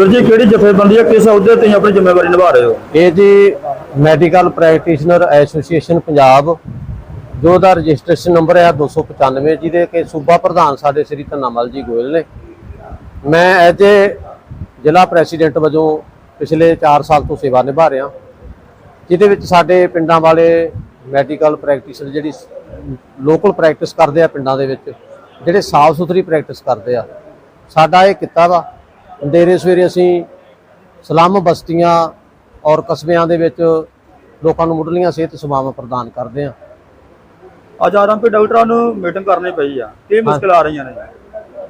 ਵੀਰ ਜੀ, ਕਿਹੜੀ ਜਥੇਬੰਦੀ ਹੈ ਕਿਸ ਅਹੁਦੇ ਤੇ ਆਪਣੀ ਜ਼ਿੰਮੇਵਾਰੀ ਨਿਭਾ ਰਹੇ ਹੋ? ਇਹ ਜੀ ਮੈਡੀਕਲ ਪ੍ਰੈਕਟੀਸ਼ਨਰ ਐਸੋਸੀਏਸ਼ਨ ਪੰਜਾਬ, ਜੋ ਦਾ ਰਜਿਸਟ੍ਰੇਸ਼ਨ ਨੰਬਰ ਹੈ 295 ਜਿਹਦੇ ਕਿ ਸੂਬਾ ਪ੍ਰਧਾਨ ਸਾਡੇ ਸ੍ਰੀ ਧੰਨਾਮਲ ਜੀ ਗੋਇਲ ਨੇ। ਮੈਂ ਐਜ ਏ ਜ਼ਿਲ੍ਹਾ ਪ੍ਰੈਜ਼ੀਡੈਂਟ ਵਜੋਂ ਪਿਛਲੇ 4 ਸਾਲ ਤੋਂ ਸੇਵਾ ਨਿਭਾ ਰਿਹਾ। ਜਿਹਦੇ ਵਿੱਚ ਸਾਡੇ ਪਿੰਡਾਂ ਵਾਲੇ ਮੈਡੀਕਲ ਪ੍ਰੈਕਟੀਸ਼ਨਰ ਜਿਹੜੀ ਲੋਕਲ ਪ੍ਰੈਕਟਿਸ ਕਰਦੇ ਆ ਪਿੰਡਾਂ ਦੇ ਵਿੱਚ, ਜਿਹੜੇ ਸਾਫ਼ ਸੁਥਰੀ ਪ੍ਰੈਕਟਿਸ ਕਰਦੇ ਆ। ਸਾਡਾ ਇਹ ਕਿੱਤਾ ਵਾ ਡੇਰੇ ਸਵੇਰੇ ਅਸੀਂ ਸਲਮ ਬਸਤੀਆਂ ਔਰ ਕਸਬਿਆਂ ਦੇ ਵਿੱਚ ਲੋਕਾਂ ਨੂੰ ਮੁੱਢਲੀਆਂ ਸਿਹਤ ਸੇਵਾਵਾਂ ਪ੍ਰਦਾਨ ਕਰਦੇ ਆ ਅੱਜ ਆਰਐਮਪੀ ਡਾਕਟਰਾਂ ਨੂੰ ਮੀਟਿੰਗ ਕਰਨੀ ਪਈ ਆ। ਕੀ ਮੁਸ਼ਕਲ ਆ ਰਹੀਆਂ ਨੇ?